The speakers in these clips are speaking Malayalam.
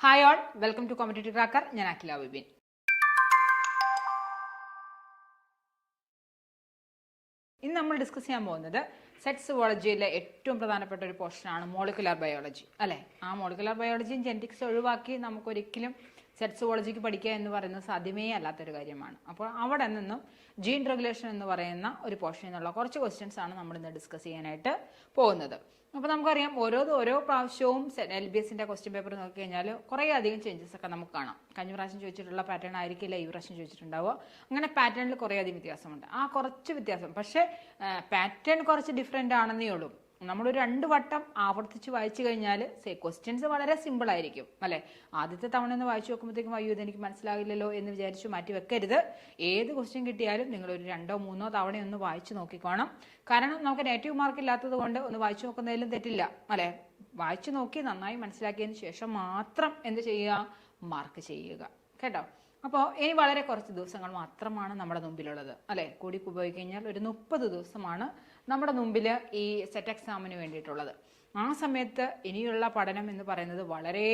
Hi all welcome to competitive cracker ഞാൻ അഖില വിബിൻ ഇന്ന് നമ്മൾ ഡിസ്കസ് ചെയ്യാൻ പോകുന്നത് സെറ്റ് സുവോളജിയിലെ ഏറ്റവും പ്രധാനപ്പെട്ട ഒരു പോർഷനാണ് മോളിക്കുലർ ബയോളജി അല്ലേ? ആ മോളിക്കുലർ ബയോളജിയും ജെനറ്റിക്സ് ഒഴിവാക്കി നമുക്കൊരിക്കലും സെറ്റ് സുവോളജിക്ക് പഠിക്കുക എന്ന് പറയുന്നത് സാധ്യമേ അല്ലാത്തൊരു കാര്യമാണ്. അപ്പോൾ അവിടെ നിന്നും ജീൻ റെഗുലേഷൻ എന്ന് പറയുന്ന ഒരു പോർഷനിൽ നിന്നുള്ള കുറച്ച് ക്വസ്റ്റ്യൻസ് ആണ് നമ്മൾ ഇന്ന് ഡിസ്കസ് ചെയ്യാനായിട്ട് പോകുന്നത്. അപ്പോൾ നമുക്കറിയാം ഓരോ ഓരോ പ്രാവശ്യവും എൽ ബി എസിന്റെ ക്വസ്റ്റ്യൻ പേപ്പർ നോക്കി കഴിഞ്ഞാൽ കുറേ അധികം ചേഞ്ചസ് ഒക്കെ നമുക്ക് കാണാം. കഴിഞ്ഞ പ്രാവശ്യം ചോദിച്ചിട്ടുള്ള പാറ്റേൺ ആയിരിക്കില്ല ഈ പ്രാവശ്യം ചോദിച്ചിട്ടുണ്ടാവുക. അങ്ങനെ പാറ്റേണിൽ കുറേ അധികം വ്യത്യാസമുണ്ട്. ആ കുറച്ച് വ്യത്യാസം. പക്ഷേ പാറ്റേൺ കുറച്ച് ഡിഫറെന്റ് ആണെന്നേ ഉള്ളൂ. നമ്മളൊരു രണ്ട് വട്ടം ആവർത്തിച്ച് വായിച്ചു കഴിഞ്ഞാൽ ക്വസ്റ്റ്യൻസ് വളരെ സിമ്പിൾ ആയിരിക്കും അല്ലെ? ആദ്യത്തെ തവണ ഒന്ന് വായിച്ചു നോക്കുമ്പോഴത്തേക്കും അയ്യോ ഇതെനിക്ക് മനസ്സിലാകില്ലല്ലോ എന്ന് വിചാരിച്ച് മാറ്റി വെക്കരുത്. ഏത് ക്വസ്റ്റ്യൻ കിട്ടിയാലും നിങ്ങൾ ഒരു രണ്ടോ മൂന്നോ തവണ ഒന്ന് വായിച്ചു നോക്കിക്കോണം. കാരണം നമുക്ക് നെഗറ്റീവ് മാർക്ക് ഇല്ലാത്തത് കൊണ്ട് ഒന്ന് വായിച്ചു നോക്കുന്നതിലും തെറ്റില്ല അല്ലെ? വായിച്ചു നോക്കി നന്നായി മനസ്സിലാക്കിയതിന് ശേഷം മാത്രം എന്ത് ചെയ്യുക? മാർക്ക് ചെയ്യുക കേട്ടോ? അപ്പോൾ ഇനി വളരെ കുറച്ച് ദിവസങ്ങൾ മാത്രമാണ് നമ്മുടെ മുമ്പിലുള്ളത് അല്ലെ? കൂടി പോയി കഴിഞ്ഞാൽ ഒരു മുപ്പത് ദിവസമാണ് നമ്മുടെ മുമ്പിൽ ഈ സെറ്റ് എക്സാമിന് വേണ്ടിയിട്ടുള്ളത്. ആ സമയത്ത് ഇനിയുള്ള പഠനം എന്ന് പറയുന്നത് വളരെ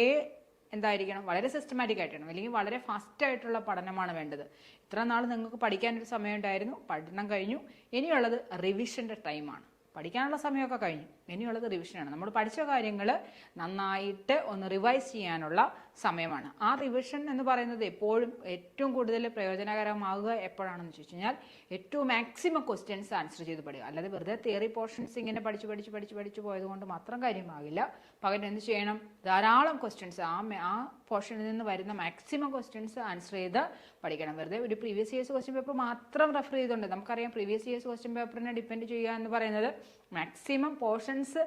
എന്തായിരിക്കണം? വളരെ സിസ്റ്റമാറ്റിക് ആയിട്ടാണ്. അല്ലെങ്കിൽ വളരെ ഫാസ്റ്റ് ആയിട്ടുള്ള പഠനമാണ് വേണ്ടത്. ഇത്ര നാൾ നിങ്ങൾക്ക് പഠിക്കാനൊരു സമയം ഉണ്ടായിരുന്നു പഠനം കഴിഞ്ഞു. ഇനിയുള്ളത് റിവിഷന്റെ ടൈമാണ് പഠിക്കാനുള്ള സമയമൊക്കെ കഴിഞ്ഞു. ഇനിയുള്ളത് റിവിഷനാണ് നമ്മൾ പഠിച്ച കാര്യങ്ങൾ നന്നായിട്ട് ഒന്ന് റിവൈസ് ചെയ്യാനുള്ള സമയമാണ്. ആ റിവിഷൻ എന്ന് പറയുന്നത് എപ്പോഴും ഏറ്റവും കൂടുതൽ പ്രയോജനകരമാകുക എപ്പോഴാണെന്ന് ചോദിച്ചു കഴിഞ്ഞാൽ ഏറ്റവും മാക്സിമം ക്വസ്റ്റ്യൻസ് ആൻസർ ചെയ്ത് പഠിക്കുക. അല്ലാതെ വെറുതെ തിയറി പോർഷൻസ് ഇങ്ങനെ പഠിച്ച് പഠിച്ച് പഠിച്ച് പഠിച്ച് പോയതുകൊണ്ട് മാത്രം കാര്യമാകില്ല. പകരം എന്ത് ചെയ്യണം? ധാരാളം ക്വസ്റ്റ്യൻസ് ആ ആ പോർഷനിൽ നിന്ന് വരുന്ന മാക്സിമം ക്വസ്റ്റ്യൻസ് ആൻസർ ചെയ്ത് പഠിക്കണം. വെറുതെ ഒരു പ്രീവിയസ് ഇയേഴ്സ് ക്വസ്റ്റ്യൻ പേപ്പർ മാത്രം റെഫർ ചെയ്തുകൊണ്ട് നമുക്കറിയാം പ്രീവിയസ് ഇയേഴ്സ് ക്വസ്റ്റ്യൻ പേപ്പറിനെ ഡിപ്പെൻഡ് ചെയ്യുക എന്ന് പറയുന്നത് മാക്സിമം പോർഷൻസ്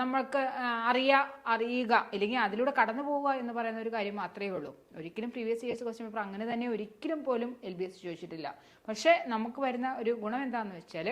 നമ്മൾക്ക് അറിയാ അറിയുക അല്ലെങ്കിൽ അതിലൂടെ കടന്നു പോവുക എന്ന് പറയുന്ന ഒരു കാര്യം മാത്രമേ ഉള്ളൂ. ഒരിക്കലും പ്രീവിയസ് ഇയേഴ്സ് ക്വസ്റ്റ്യൻ പേപ്പർ അങ്ങനെ തന്നെ ഒരിക്കലും പോലും എൽ ബി എസ് ചോദിച്ചിട്ടില്ല. പക്ഷേ നമുക്ക് വരുന്ന ഒരു ഗുണം എന്താണെന്ന് വെച്ചാൽ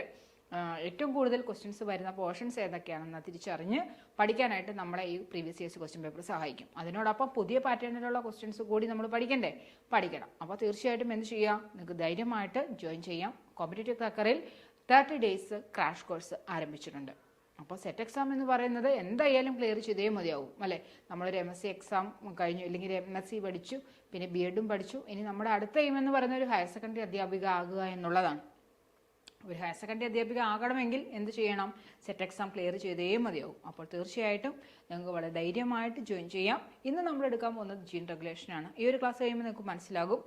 ഏറ്റവും കൂടുതൽ ക്വസ്റ്റ്യൻസ് വരുന്ന പോർഷൻസ് ഏതൊക്കെയാണെന്ന് തിരിച്ചറിഞ്ഞ് പഠിക്കാനായിട്ട് നമ്മളെ ഈ പ്രീവിയസ് ഇയേഴ്സ് ക്വസ്റ്റ്യൻ പേപ്പർ സഹായിക്കും. അതിനോടൊപ്പം പുതിയ പാറ്റേണിലുള്ള ക്വസ്റ്റ്യൻസ് കൂടി നമ്മൾ പഠിക്കണ്ടേ? പഠിക്കണം. അപ്പോൾ തീർച്ചയായിട്ടും എന്ത് ചെയ്യുക നിങ്ങൾക്ക് ധൈര്യമായിട്ട് ജോയിൻ ചെയ്യാം. കോമ്പറ്റേറ്റീവ് ക്രാക്കറിൽ തേർട്ടി ഡേയ്സ് ക്രാഷ് കോഴ്സ് ആരംഭിച്ചിട്ടുണ്ട്. അപ്പോൾ സെറ്റ് എക്സാം എന്ന് പറയുന്നത് എന്തായാലും ക്ലിയർ ചെയ്തേ മതിയാവും അല്ലേ? നമ്മളൊരു എം എസ് സി എക്സാം കഴിഞ്ഞു അല്ലെങ്കിൽ എം എസ് സി പഠിച്ചു പിന്നെ ബി എഡും പഠിച്ചു. ഇനി നമ്മുടെ അടുത്ത എയിം എന്ന് പറയുന്ന ഒരു ഹയർ സെക്കൻഡറി അധ്യാപിക ആകുക എന്നുള്ളതാണ്. ഒരു ഹയർ സെക്കൻഡറി അധ്യാപിക ആകണമെങ്കിൽ എന്ത് ചെയ്യണം? സെറ്റ് എക്സാം ക്ലിയർ ചെയ്തേ മതിയാവും. അപ്പോൾ തീർച്ചയായിട്ടും നിങ്ങൾക്ക് വളരെ ധൈര്യമായിട്ട് ജോയിൻ ചെയ്യാം. ഇന്ന് നമ്മൾ എടുക്കാൻ പോകുന്നത് ജീൻ റെഗുലേഷനാണ് ഈ ഒരു ക്ലാസ് കഴിയുമ്പോൾ നിങ്ങൾക്ക് മനസ്സിലാകും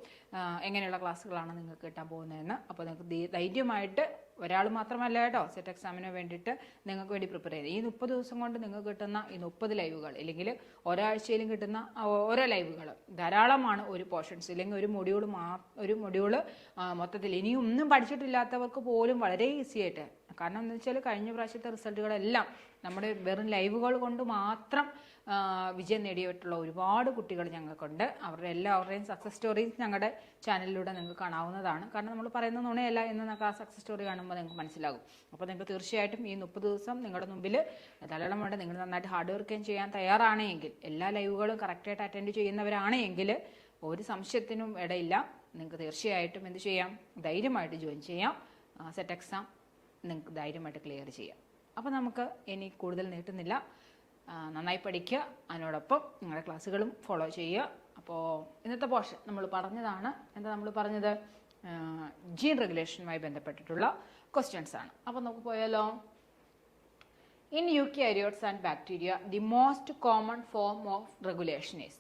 എങ്ങനെയുള്ള ക്ലാസ്സുകളാണ് നിങ്ങൾക്ക് കിട്ടാൻ പോകുന്നതെന്ന്. അപ്പോൾ നിങ്ങൾക്ക് ധൈര്യമായിട്ട് ഒരാൾ മാത്രമല്ല കേട്ടോ സെറ്റ് എക്സാമിന് വേണ്ടിയിട്ട് നിങ്ങൾക്ക് വേണ്ടി പ്രിപ്പയർ ചെയ്യുന്നത്. ഈ മുപ്പത് ദിവസം കൊണ്ട് നിങ്ങൾക്ക് കിട്ടുന്ന ഈ മുപ്പത് ലൈവുകൾ അല്ലെങ്കിൽ ഒരാഴ്ചയിലും കിട്ടുന്ന ഓരോ ലൈവുകൾ ധാരാളമാണ് ഒരു പോർഷൻസ് ഇല്ലെങ്കിൽ ഒരു മൊഡ്യൂൾ മാ ഒരു മൊഡ്യൂൾ മൊത്തത്തിൽ. ഇനിയൊന്നും പഠിച്ചിട്ടില്ലാത്തവർക്ക് പോലും വളരെ ഈസി ആയിട്ട്. കാരണം എന്താ വെച്ചാൽ കഴിഞ്ഞ പ്രാവശ്യത്തെ റിസൾട്ടുകളെല്ലാം നമ്മുടെ വെറും ലൈവുകൾ കൊണ്ട് മാത്രം വിജയം നേടിയിട്ടുള്ള ഒരുപാട് കുട്ടികൾ ഞങ്ങൾക്കുണ്ട്. അവരുടെ എല്ലാവരുടെയും സക്സസ് സ്റ്റോറീസ് ഞങ്ങളുടെ ചാനലിലൂടെ നിങ്ങൾക്ക് കാണാവുന്നതാണ്. കാരണം നമ്മൾ പറയുന്ന നുണയല്ല എന്ന് നിങ്ങൾക്ക് ആ സക്സസ് സ്റ്റോറി കാണുമ്പോൾ നിങ്ങൾക്ക് മനസ്സിലാകും. അപ്പോൾ നിങ്ങൾക്ക് തീർച്ചയായിട്ടും ഈ മുപ്പത് ദിവസം നിങ്ങളുടെ മുമ്പിൽ ധാരാളം വേണ്ട നിങ്ങൾ നന്നായിട്ട് ഹാർഡ് വർക്ക് ചെയ്യാൻ തയ്യാറാണെങ്കിൽ എല്ലാ ലൈവുകളും കറക്റ്റായിട്ട് അറ്റൻഡ് ചെയ്യുന്നവരാണെങ്കിൽ ഒരു സംശയത്തിനും ഇടയില്ല. നിങ്ങൾക്ക് തീർച്ചയായിട്ടും എന്ത് ചെയ്യാം? ധൈര്യമായിട്ട് ജോയിൻ ചെയ്യാം. സെറ്റ് എക്സാം നിങ്ങൾക്ക് ധൈര്യമായിട്ട് ക്ലിയർ ചെയ്യാം. അപ്പോൾ നമുക്ക് ഇനി കൂടുതൽ നീട്ടുന്നില്ല. നന്നായി പഠിക്കുക. അതിനോടൊപ്പം നിങ്ങളുടെ ക്ലാസ്സുകളും ഫോളോ ചെയ്യുക. അപ്പോൾ ഇന്നത്തെ പോർഷൻ നമ്മൾ പറഞ്ഞതാണ്. എന്താ നമ്മൾ പറഞ്ഞത്? ജീൻ റെഗുലേഷനുമായി ബന്ധപ്പെട്ടിട്ടുള്ള ക്വസ്റ്റ്യൻസ് ആണ്. അപ്പോൾ നമുക്ക് പോയാലോ? In eukaryotes and bacteria the most common form of regulation is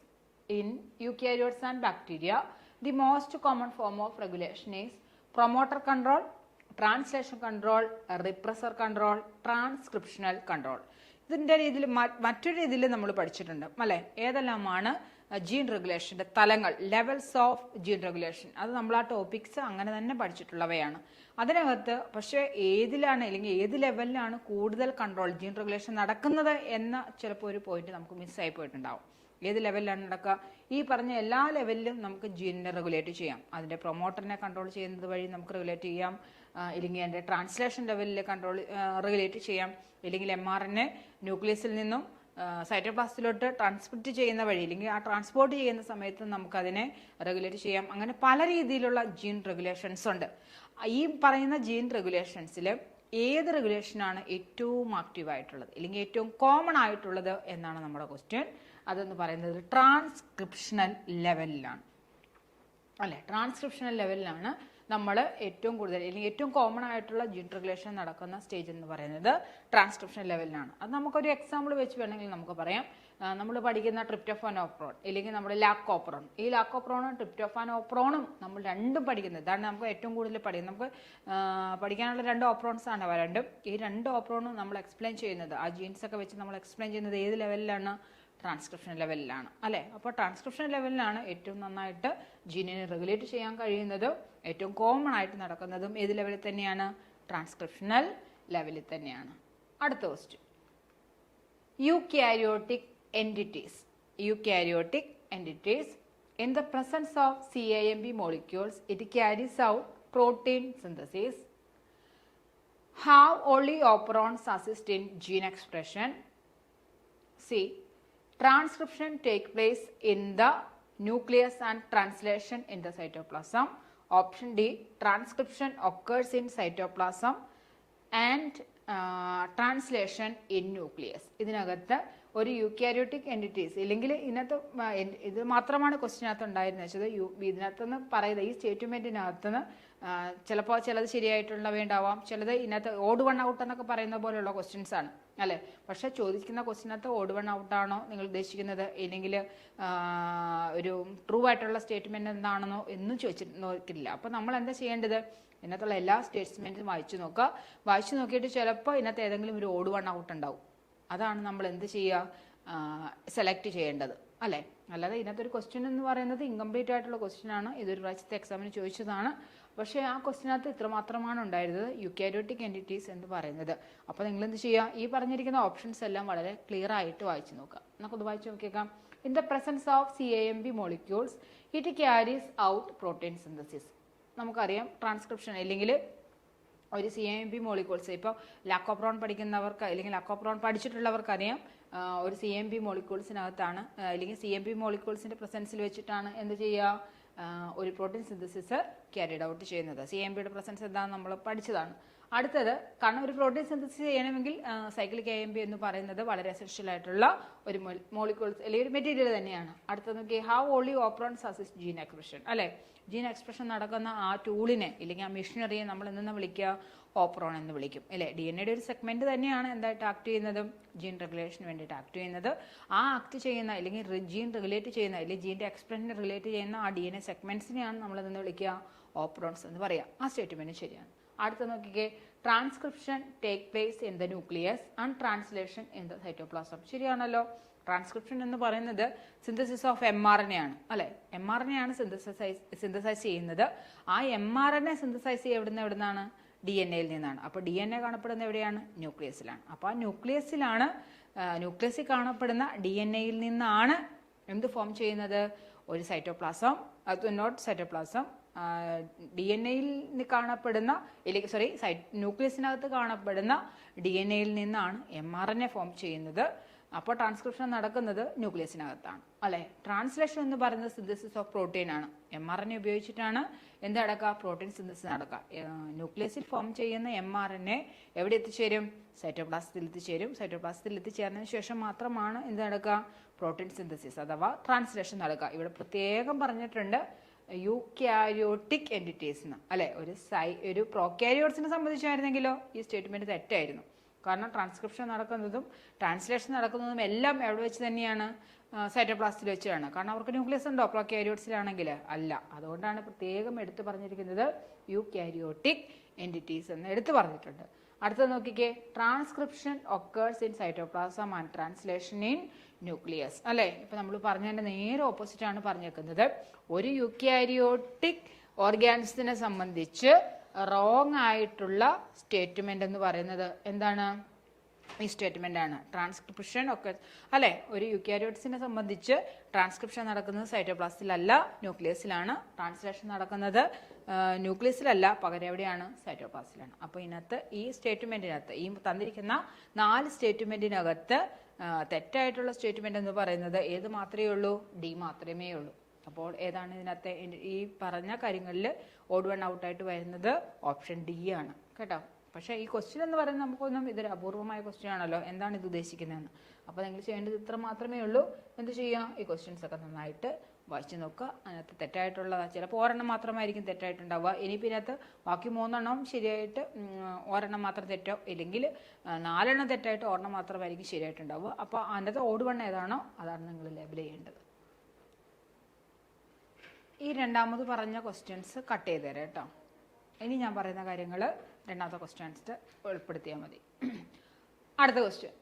in eukaryotes and bacteria the most common form of regulation is promoter control translation control repressor control transcriptional control ഇതിന്റെ രീതിയിൽ മറ്റൊരു രീതിയിൽ നമ്മൾ പഠിച്ചിട്ടുണ്ട്. അല്ലേ? ഏതെല്ലാമാണ് ജീൻ റെഗുലേഷന്റെ തലങ്ങൾ ലെവൽസ് ഓഫ് ജീൻ റെഗുലേഷൻ അത് നമ്മൾ ആ ടോപ്പിക്സ് അങ്ങനെ തന്നെ പഠിച്ചിട്ടുള്ളവയാണ്. അതിനകത്ത് പക്ഷേ ഏതിലാണ് അല്ലെങ്കിൽ ഏത് ലെവലിലാണ് കൂടുതൽ കൺട്രോൾ ജീൻ റെഗുലേഷൻ നടക്കുന്നത് എന്ന ചിലപ്പോൾ ഒരു പോയിന്റ് നമുക്ക് മിസ്സായി പോയിട്ടുണ്ടാവും. ഏത് ലെവലിലാണ് നടക്കുക? ഈ പറഞ്ഞ എല്ലാ ലെവലിലും നമുക്ക് ജീനിനെ റെഗുലേറ്റ് ചെയ്യാം. അതിന്റെ പ്രൊമോട്ടറിനെ കൺട്രോൾ ചെയ്യുന്നത് വഴി നമുക്ക് റെഗുലേറ്റ് ചെയ്യാം. ഇല്ലെങ്കിൽ അതിന്റെ ട്രാൻസ്ലേഷൻ ലെവലിൽ കൺട്രോൾ റെഗുലേറ്റ് ചെയ്യാം. ഇല്ലെങ്കിൽ എം ആർ എന്നെ ന്യൂക്ലിയസിൽ നിന്നും സൈറ്റോപ്ലാസ്റ്റിലോട്ട് ട്രാൻസ്പോർട്ട് ചെയ്യുന്ന വഴി അല്ലെങ്കിൽ ആ ട്രാൻസ്പോർട്ട് ചെയ്യുന്ന സമയത്ത് നമുക്കതിനെ റെഗുലേറ്റ് ചെയ്യാം. അങ്ങനെ പല രീതിയിലുള്ള ജീൻ റെഗുലേഷൻസ് ഉണ്ട്. ഈ പറയുന്ന ജീൻ റെഗുലേഷൻസിൽ ഏത് റെഗുലേഷനാണ് ഏറ്റവും ആക്റ്റീവ് ആയിട്ടുള്ളത്? അല്ലെങ്കിൽ ഏറ്റവും കോമൺ ആയിട്ടുള്ളത് എന്നാണ് നമ്മുടെ ക്വസ്റ്റ്യൻ അതെന്ന് പറയുന്നത് ട്രാൻസ്ക്രിപ്ഷണൽ ലെവലിലാണ് അല്ലെ? ട്രാൻസ്ക്രിപ്ഷണൽ ലെവലിലാണ് നമ്മൾ ഏറ്റവും കൂടുതൽ അല്ലെങ്കിൽ ഏറ്റവും കോമൺ ആയിട്ടുള്ള ജീൻ റെഗുലേഷൻ നടക്കുന്ന സ്റ്റേജ് എന്ന് പറയുന്നത് ട്രാൻസ്ക്രിപ്ഷൻ ലെവലിലാണ് അത് നമുക്കൊരു എക്സാമ്പിൾ വെച്ച് വേണമെങ്കിൽ നമുക്ക് പറയാം. നമ്മൾ പഠിക്കുന്ന ട്രിപ്റ്റോഫാൻ ഓപ്രോൺ അല്ലെങ്കിൽ നമ്മുടെ ലാക്കോപ്രോൺ ഈ ലാക്കോപ്രോണും ട്രിപ്റ്റോഫാൻ ഓപ്രോണും നമ്മൾ രണ്ടും പഠിക്കുന്നത്. ഇതാണ് നമുക്ക് ഏറ്റവും കൂടുതൽ പഠിക്കുന്നത്. നമുക്ക് പഠിക്കാനുള്ള രണ്ട് ഓപ്രോൺസ് ആണ് വരണ്ടും രണ്ടും. ഈ രണ്ട് ഓപ്രോണും നമ്മൾ എക്സ്പ്ലെയിൻ ചെയ്യുന്നത്. ആ ജീൻസ് ഒക്കെ വെച്ച് നമ്മൾ എക്സ്പ്ലെയിൻ ചെയ്യുന്നത് ഏത് ലെവലിലാണ് ട്രാൻസ്ക്രിപ്ഷൻ ലെവലിലാണ് അല്ലെ? അപ്പൊ ട്രാൻസ്ക്രിപ്ഷൻ ലെവലിലാണ് ഏറ്റവും നന്നായിട്ട് ജീനിനെ റെഗുലേറ്റ് ചെയ്യാൻ കഴിയുന്നതും ഏറ്റവും കോമൺ ആയിട്ട് നടക്കുന്നതും ഏത് ലെവലിൽ തന്നെയാണ്? ട്രാൻസ്ക്രിപ്ഷണൽ ലെവലിൽ തന്നെയാണ്. അടുത്ത question eukaryotic entities eukaryotic entities in the presence of C I M B molecules it carries out protein synthesis have only operons assist in gene expression C Transcription take place in the nucleus and translation in the cytoplasm. Option D. Transcription occurs in cytoplasm and uh, translation in nucleus. ഇതിനകത്ത് ഒരു യു യൂക്യാരിയോട്ടിക് എന്റിറ്റീസ് ഇല്ലെങ്കിൽ ഇതിനകത്ത് ഇത് മാത്രമാണ് ക്വസ്റ്റിനകത്ത് ഉണ്ടായിരുന്നത്. വെച്ചത് യു ഇതിനകത്തുനിന്ന് പറയുന്നത് ഈ സ്റ്റേറ്റ്മെന്റിനകത്തുനിന്ന് ചിലപ്പോൾ ചിലത് ശരിയായിട്ടുള്ളവയുണ്ടാവാം ചിലത് ഇതിനകത്ത് ഓഡ് വൺ ഔട്ട് എന്നൊക്കെ പറയുന്ന പോലെയുള്ള ക്വസ്റ്റ്യൻസ് ആണ് അല്ലേ? പക്ഷെ ചോദിക്കുന്ന ക്വസ്റ്റിനകത്ത് ഓഡ് വൺ ഔട്ട് ആണോ നിങ്ങൾ ഉദ്ദേശിക്കുന്നത്? ഇല്ലെങ്കിൽ ഒരു ട്രൂ ആയിട്ടുള്ള സ്റ്റേറ്റ്മെന്റ് എന്താണെന്നോ എന്നും ചോദിച്ചിട്ട് നോക്കില്ല അപ്പോൾ നമ്മൾ എന്താ ചെയ്യേണ്ടത്? ഇന്നത്തുള്ള എല്ലാ സ്റ്റേറ്റ്മെന്റും വായിച്ചു നോക്കുക. വായിച്ചു നോക്കിയിട്ട് ചിലപ്പോൾ ഇന്നത്തെ ഏതെങ്കിലും ഒരു ഓഡ് വൺ ഔട്ട് ഉണ്ടാവും. അതാണ് നമ്മൾ എന്ത് ചെയ്യുക? സെലക്ട് ചെയ്യേണ്ടത്. അല്ലേ? അല്ലാതെ ഇതിനകത്തൊരു ക്വസ്റ്റ്യൻ എന്ന് പറയുന്നത് ഇൻകംപ്ലീറ്റ് ആയിട്ടുള്ള ക്വസ്റ്റ്യൻ ആണ്. ഇതൊരു പ്രാവശ്യത്തെ എക്സാമിന് ചോദിച്ചതാണ്. പക്ഷേ ആ ക്വസ്റ്റിനകത്ത് ഇത്രമാത്രമാണ് ഉണ്ടായിരുന്നത്. യുക്കാരിയോട്ടിക് എന്റിറ്റീസ് എന്ന് പറയുന്നത്. അപ്പോൾ നിങ്ങൾ എന്ത് ചെയ്യുക? ഈ പറഞ്ഞിരിക്കുന്ന ഓപ്ഷൻസ് എല്ലാം വളരെ ക്ലിയർ ആയിട്ട് വായിച്ചു നോക്കുക. നമുക്കൊന്ന് വായിച്ചു നോക്കിയേക്കാം. In the presence of C A M B molecules it carries out protein synthesis നമുക്കറിയാം ട്രാൻസ്ക്രിപ്ഷൻ അല്ലെങ്കിൽ ഒരു സി എം പി മോളിക്യൂൾസ് ഇപ്പോൾ ലാക്കോപ്രോൺ പഠിക്കുന്നവർക്ക് അല്ലെങ്കിൽ ലാക്കോപ്രോൺ പഠിച്ചിട്ടുള്ളവർക്കറിയാം ഒരു സി എം പി മോളിക്യൂൾസിനകത്താണ് അല്ലെങ്കിൽ സി എം പി മോളിക്യൂൾസിന്റെ പ്രസൻസിൽ വെച്ചിട്ടാണ് എന്ത് ചെയ്യുക? ഒരു പ്രോട്ടീൻ സിന്തസിസ് ക്യാരിഡ് ഔട്ട് ചെയ്യുന്നത്. സി എം പിയുടെ പ്രസൻസ് എന്താണെന്ന് നമ്മൾ പഠിച്ചതാണ്. അടുത്തത് കാരണം ഒരു പ്രോട്ടീൻ സിന്തസിസ് ചെയ്യണമെങ്കിൽ സൈക്ലിക് എ എം പി എന്ന് പറയുന്നത് വളരെ എസെൻഷ്യൽ ആയിട്ടുള്ള ഒരു മോളിക്യൂൾസ് അല്ലെങ്കിൽ ഒരു മെറ്റീരിയൽ തന്നെയാണ്. അടുത്തത് നോക്കി how only operon assist gene expression അല്ലെ? ജീൻ എക്സ്പ്രഷൻ നടക്കുന്ന ആ ടൂളിനെ അല്ലെങ്കിൽ ആ മെഷീനറിയെ നമ്മൾ എന്തെന്ന് വിളിക്കുക? ഓപ്രോൺ എന്ന് വിളിക്കും അല്ലേ? ഡി എൻ എയുടെ ഒരു സെഗ്മെന്റ് തന്നെയാണ് എന്തായിട്ട് ആക്ട് ചെയ്യുന്നതും? ജീൻ റെഗുലേഷന് വേണ്ടിയിട്ട് ആക്ട് ചെയ്യുന്നത്. ആ ആക്ട് ചെയ്യുന്ന അല്ലെങ്കിൽ ജീൻ റെഗുലേറ്റ് ചെയ്യുന്ന അല്ലെങ്കിൽ ജീന്റെ എക്സ്പ്രഷൻ റിലേറ്റ് ചെയ്യുന്ന ആ ഡി എൻ എ സെഗ്മെന്റ്സിനെയാണ് നമ്മൾ എന്ന് വിളിക്കുക? ഓപ്രോൺസ് എന്ന് പറയാം ആ സ്റ്റേറ്റ്മെന്റ് ശരിയാണ്. അടുത്ത നോക്കിക്കേ. Transcription take place in the nucleus and translation in the cytoplasm ശരിയാണല്ലോ. ട്രാൻസ്ക്രിപ്ഷൻ എന്ന് പറയുന്നത് synthesis of M R N ആണ്. അല്ലെ? എം ആർ എൻ ആണ് സിന്തസൈസ് സിന്തസൈസ് ചെയ്യുന്നത്. ആ M R N A synthesize എവിടുന്ന് എവിടുന്നാണ്? ഡി എൻ എയിൽ നിന്നാണ്. അപ്പോൾ ഡി എൻ എ കാണപ്പെടുന്നത് എവിടെയാണ്? ന്യൂക്ലിയസിലാണ് അപ്പോൾ ആ ന്യൂക്ലിയസിലാണ് ന്യൂക്ലിയസിൽ കാണപ്പെടുന്ന ഡി എൻ എയിൽ നിന്നാണ് എന്ത് ഫോം ചെയ്യുന്നത്? ഒരു സൈറ്റോപ്ലാസം അത് നോട്ട് സൈറ്റോപ്ലാസം ഡി എൻ എയിൽ കാണപ്പെടുന്ന സോറി സൈറ്റ് ന്യൂക്ലിയസിനകത്ത് കാണപ്പെടുന്ന ഡി എൻ എയിൽ നിന്നാണ് M R N A form ചെയ്യുന്നത്. അപ്പോൾ ട്രാൻസ്ക്രിപ്ഷൻ നടക്കുന്നത് ന്യൂക്ലിയസിനകത്താണ് അല്ലെ? ട്രാൻസ്ലേഷൻ എന്ന് പറയുന്നത് സിന്തസിസ് ഓഫ് പ്രോട്ടീൻ ആണ്. എം ആർ എൻ എ ഉപയോഗിച്ചിട്ടാണ് എന്ത് നടക്കുക? പ്രോട്ടീൻ സിന്തസിസ് നടക്കുക. ന്യൂക്ലിയസിൽ ഫോം ചെയ്യുന്ന എം ആർ എൻ എ എവിടെ എത്തിച്ചേരും? സൈറ്റോപ്ലാസത്തിൽ എത്തിച്ചേരും. സൈറ്റോപ്ലാസത്തിൽ എത്തിച്ചേർന്നതിന് ശേഷം മാത്രമാണ് എന്ത് നടക്കുക? പ്രോട്ടീൻ സിന്തസിസ് അഥവാ ട്രാൻസ്ലേഷൻ നടക്കുക. ഇവിടെ പ്രത്യേകം പറഞ്ഞിട്ടുണ്ട് യൂക്യാരിയോട്ടിക് എന്റിറ്റീസ് എന്ന് അല്ലെ? ഒരു സൈ ഒരു പ്രോക്യാരിയോട്സിനെ സംബന്ധിച്ചായിരുന്നെങ്കിലോ ഈ സ്റ്റേറ്റ്മെന്റ് തെറ്റായിരുന്നു. കാരണം ട്രാൻസ്ക്രിപ്ഷൻ നടക്കുന്നതും ട്രാൻസ്ലേഷൻ നടക്കുന്നതും എല്ലാം എവിടെ വെച്ച് തന്നെയാണ് സൈറ്റോപ്ലാസ്റ്റിൽ വെച്ചാണ് കാരണം അവർക്ക് ന്യൂക്ലിയസ് ഉണ്ടോ? പ്രോക്യാരിയോട്സിലാണെങ്കിൽ അല്ല. അതുകൊണ്ടാണ് പ്രത്യേകം എടുത്തു പറഞ്ഞിരിക്കുന്നത് യു ക്യാരിയോട്ടിക് എന്റിറ്റീസ് എന്ന് എടുത്തു പറഞ്ഞിട്ടുണ്ട്. അടുത്തത് നോക്കിക്കേ. Transcription occurs in cytoplasm and translation in nucleus അല്ലേ? ഇപ്പൊ നമ്മൾ പറഞ്ഞതിന്റെ നേരെ ഓപ്പോസിറ്റ് ആണ് പറഞ്ഞേക്കുന്നത്. ഒരു യുക്യാരിയോട്ടിക് ഓർഗാനിസത്തിനെ സംബന്ധിച്ച് റോങ് ആയിട്ടുള്ള സ്റ്റേറ്റ്മെന്റ് എന്ന് പറയുന്നത് എന്താണ്? ഈ സ്റ്റേറ്റ്മെന്റ് ആണ്. ട്രാൻസ്ക്രിപ്ഷൻ ഒക്കെ അല്ലെ? ഒരു യുക്യാരിയോട്സിനെ സംബന്ധിച്ച് ട്രാൻസ്ക്രിപ്ഷൻ നടക്കുന്നത് സൈറ്റോപ്ലാസ്റ്റിലല്ല ന്യൂക്ലിയസിലാണ് ട്രാൻസ്ലേഷൻ നടക്കുന്നത്. ന്യൂക്ലിയസിലല്ല പകരം എവിടെയാണ്? സൈറ്റോപ്ലാസ്റ്റിലാണ് അപ്പോൾ ഇതിനകത്ത് ഈ സ്റ്റേറ്റ്മെന്റിനകത്ത് ഈ തന്നിരിക്കുന്ന നാല് സ്റ്റേറ്റ്മെന്റിനകത്ത് തെറ്റായിട്ടുള്ള സ്റ്റേറ്റ്മെന്റ് എന്ന് പറയുന്നത് ഏത് മാത്രമേ ഉള്ളൂ? ഡി മാത്രമേ ഉള്ളൂ. അപ്പോൾ ഏതാണ് ഇതിനകത്തെ? ഈ പറഞ്ഞ കാര്യങ്ങളിൽ ഓഡ് വൺ ഔട്ടായിട്ട് വരുന്നത് ഓപ്ഷൻ ഡി ആണ്. കേട്ടോ? പക്ഷേ ഈ ക്വസ്റ്റ്യൻ എന്ന് പറയുന്നത് നമുക്കൊന്നും ഇതൊരു അപൂർവമായ ക്വസ്റ്റ്യൻ ആണല്ലോ. എന്താണ് ഇത് ഉദ്ദേശിക്കുന്നതെന്ന്? അപ്പോൾ നിങ്ങൾ ചെയ്യേണ്ടത് ഇത്ര മാത്രമേ ഉള്ളൂ. എന്ത് ചെയ്യുക ഈ ക്വസ്റ്റ്യൻസ് ഒക്കെ നന്നായിട്ട് വായിച്ചു നോക്കുക. അതിനകത്ത് തെറ്റായിട്ടുള്ള ചിലപ്പോൾ ഒരെണ്ണം മാത്രമായിരിക്കും തെറ്റായിട്ടുണ്ടാവുക. ഇനിയിപ്പോൾ ഇതിനകത്ത് ബാക്കി മൂന്നെണ്ണം ശരിയായിട്ട് ഒരെണ്ണം മാത്രം തെറ്റോ? ഇല്ലെങ്കിൽ നാലെണ്ണം തെറ്റായിട്ട് ഒരെണ്ണം മാത്രമായിരിക്കും ശരിയായിട്ടുണ്ടാവുക. അപ്പോൾ അതിനകത്ത് ഓട് വൺ ഏതാണോ അതാണ് നിങ്ങൾ ലേബൽ ചെയ്യേണ്ടത്. ഈ രണ്ടാമത് പറഞ്ഞ ക്വസ്റ്റ്യൻസ് കട്ട് ചെയ്ത് തരാം കേട്ടോ. ഇനി ഞാൻ പറയുന്ന കാര്യങ്ങൾ രണ്ടാമത്തെ ക്വസ്റ്റ്യൻസ് ഉൾപ്പെടുത്തിയാൽ മതി അടുത്ത question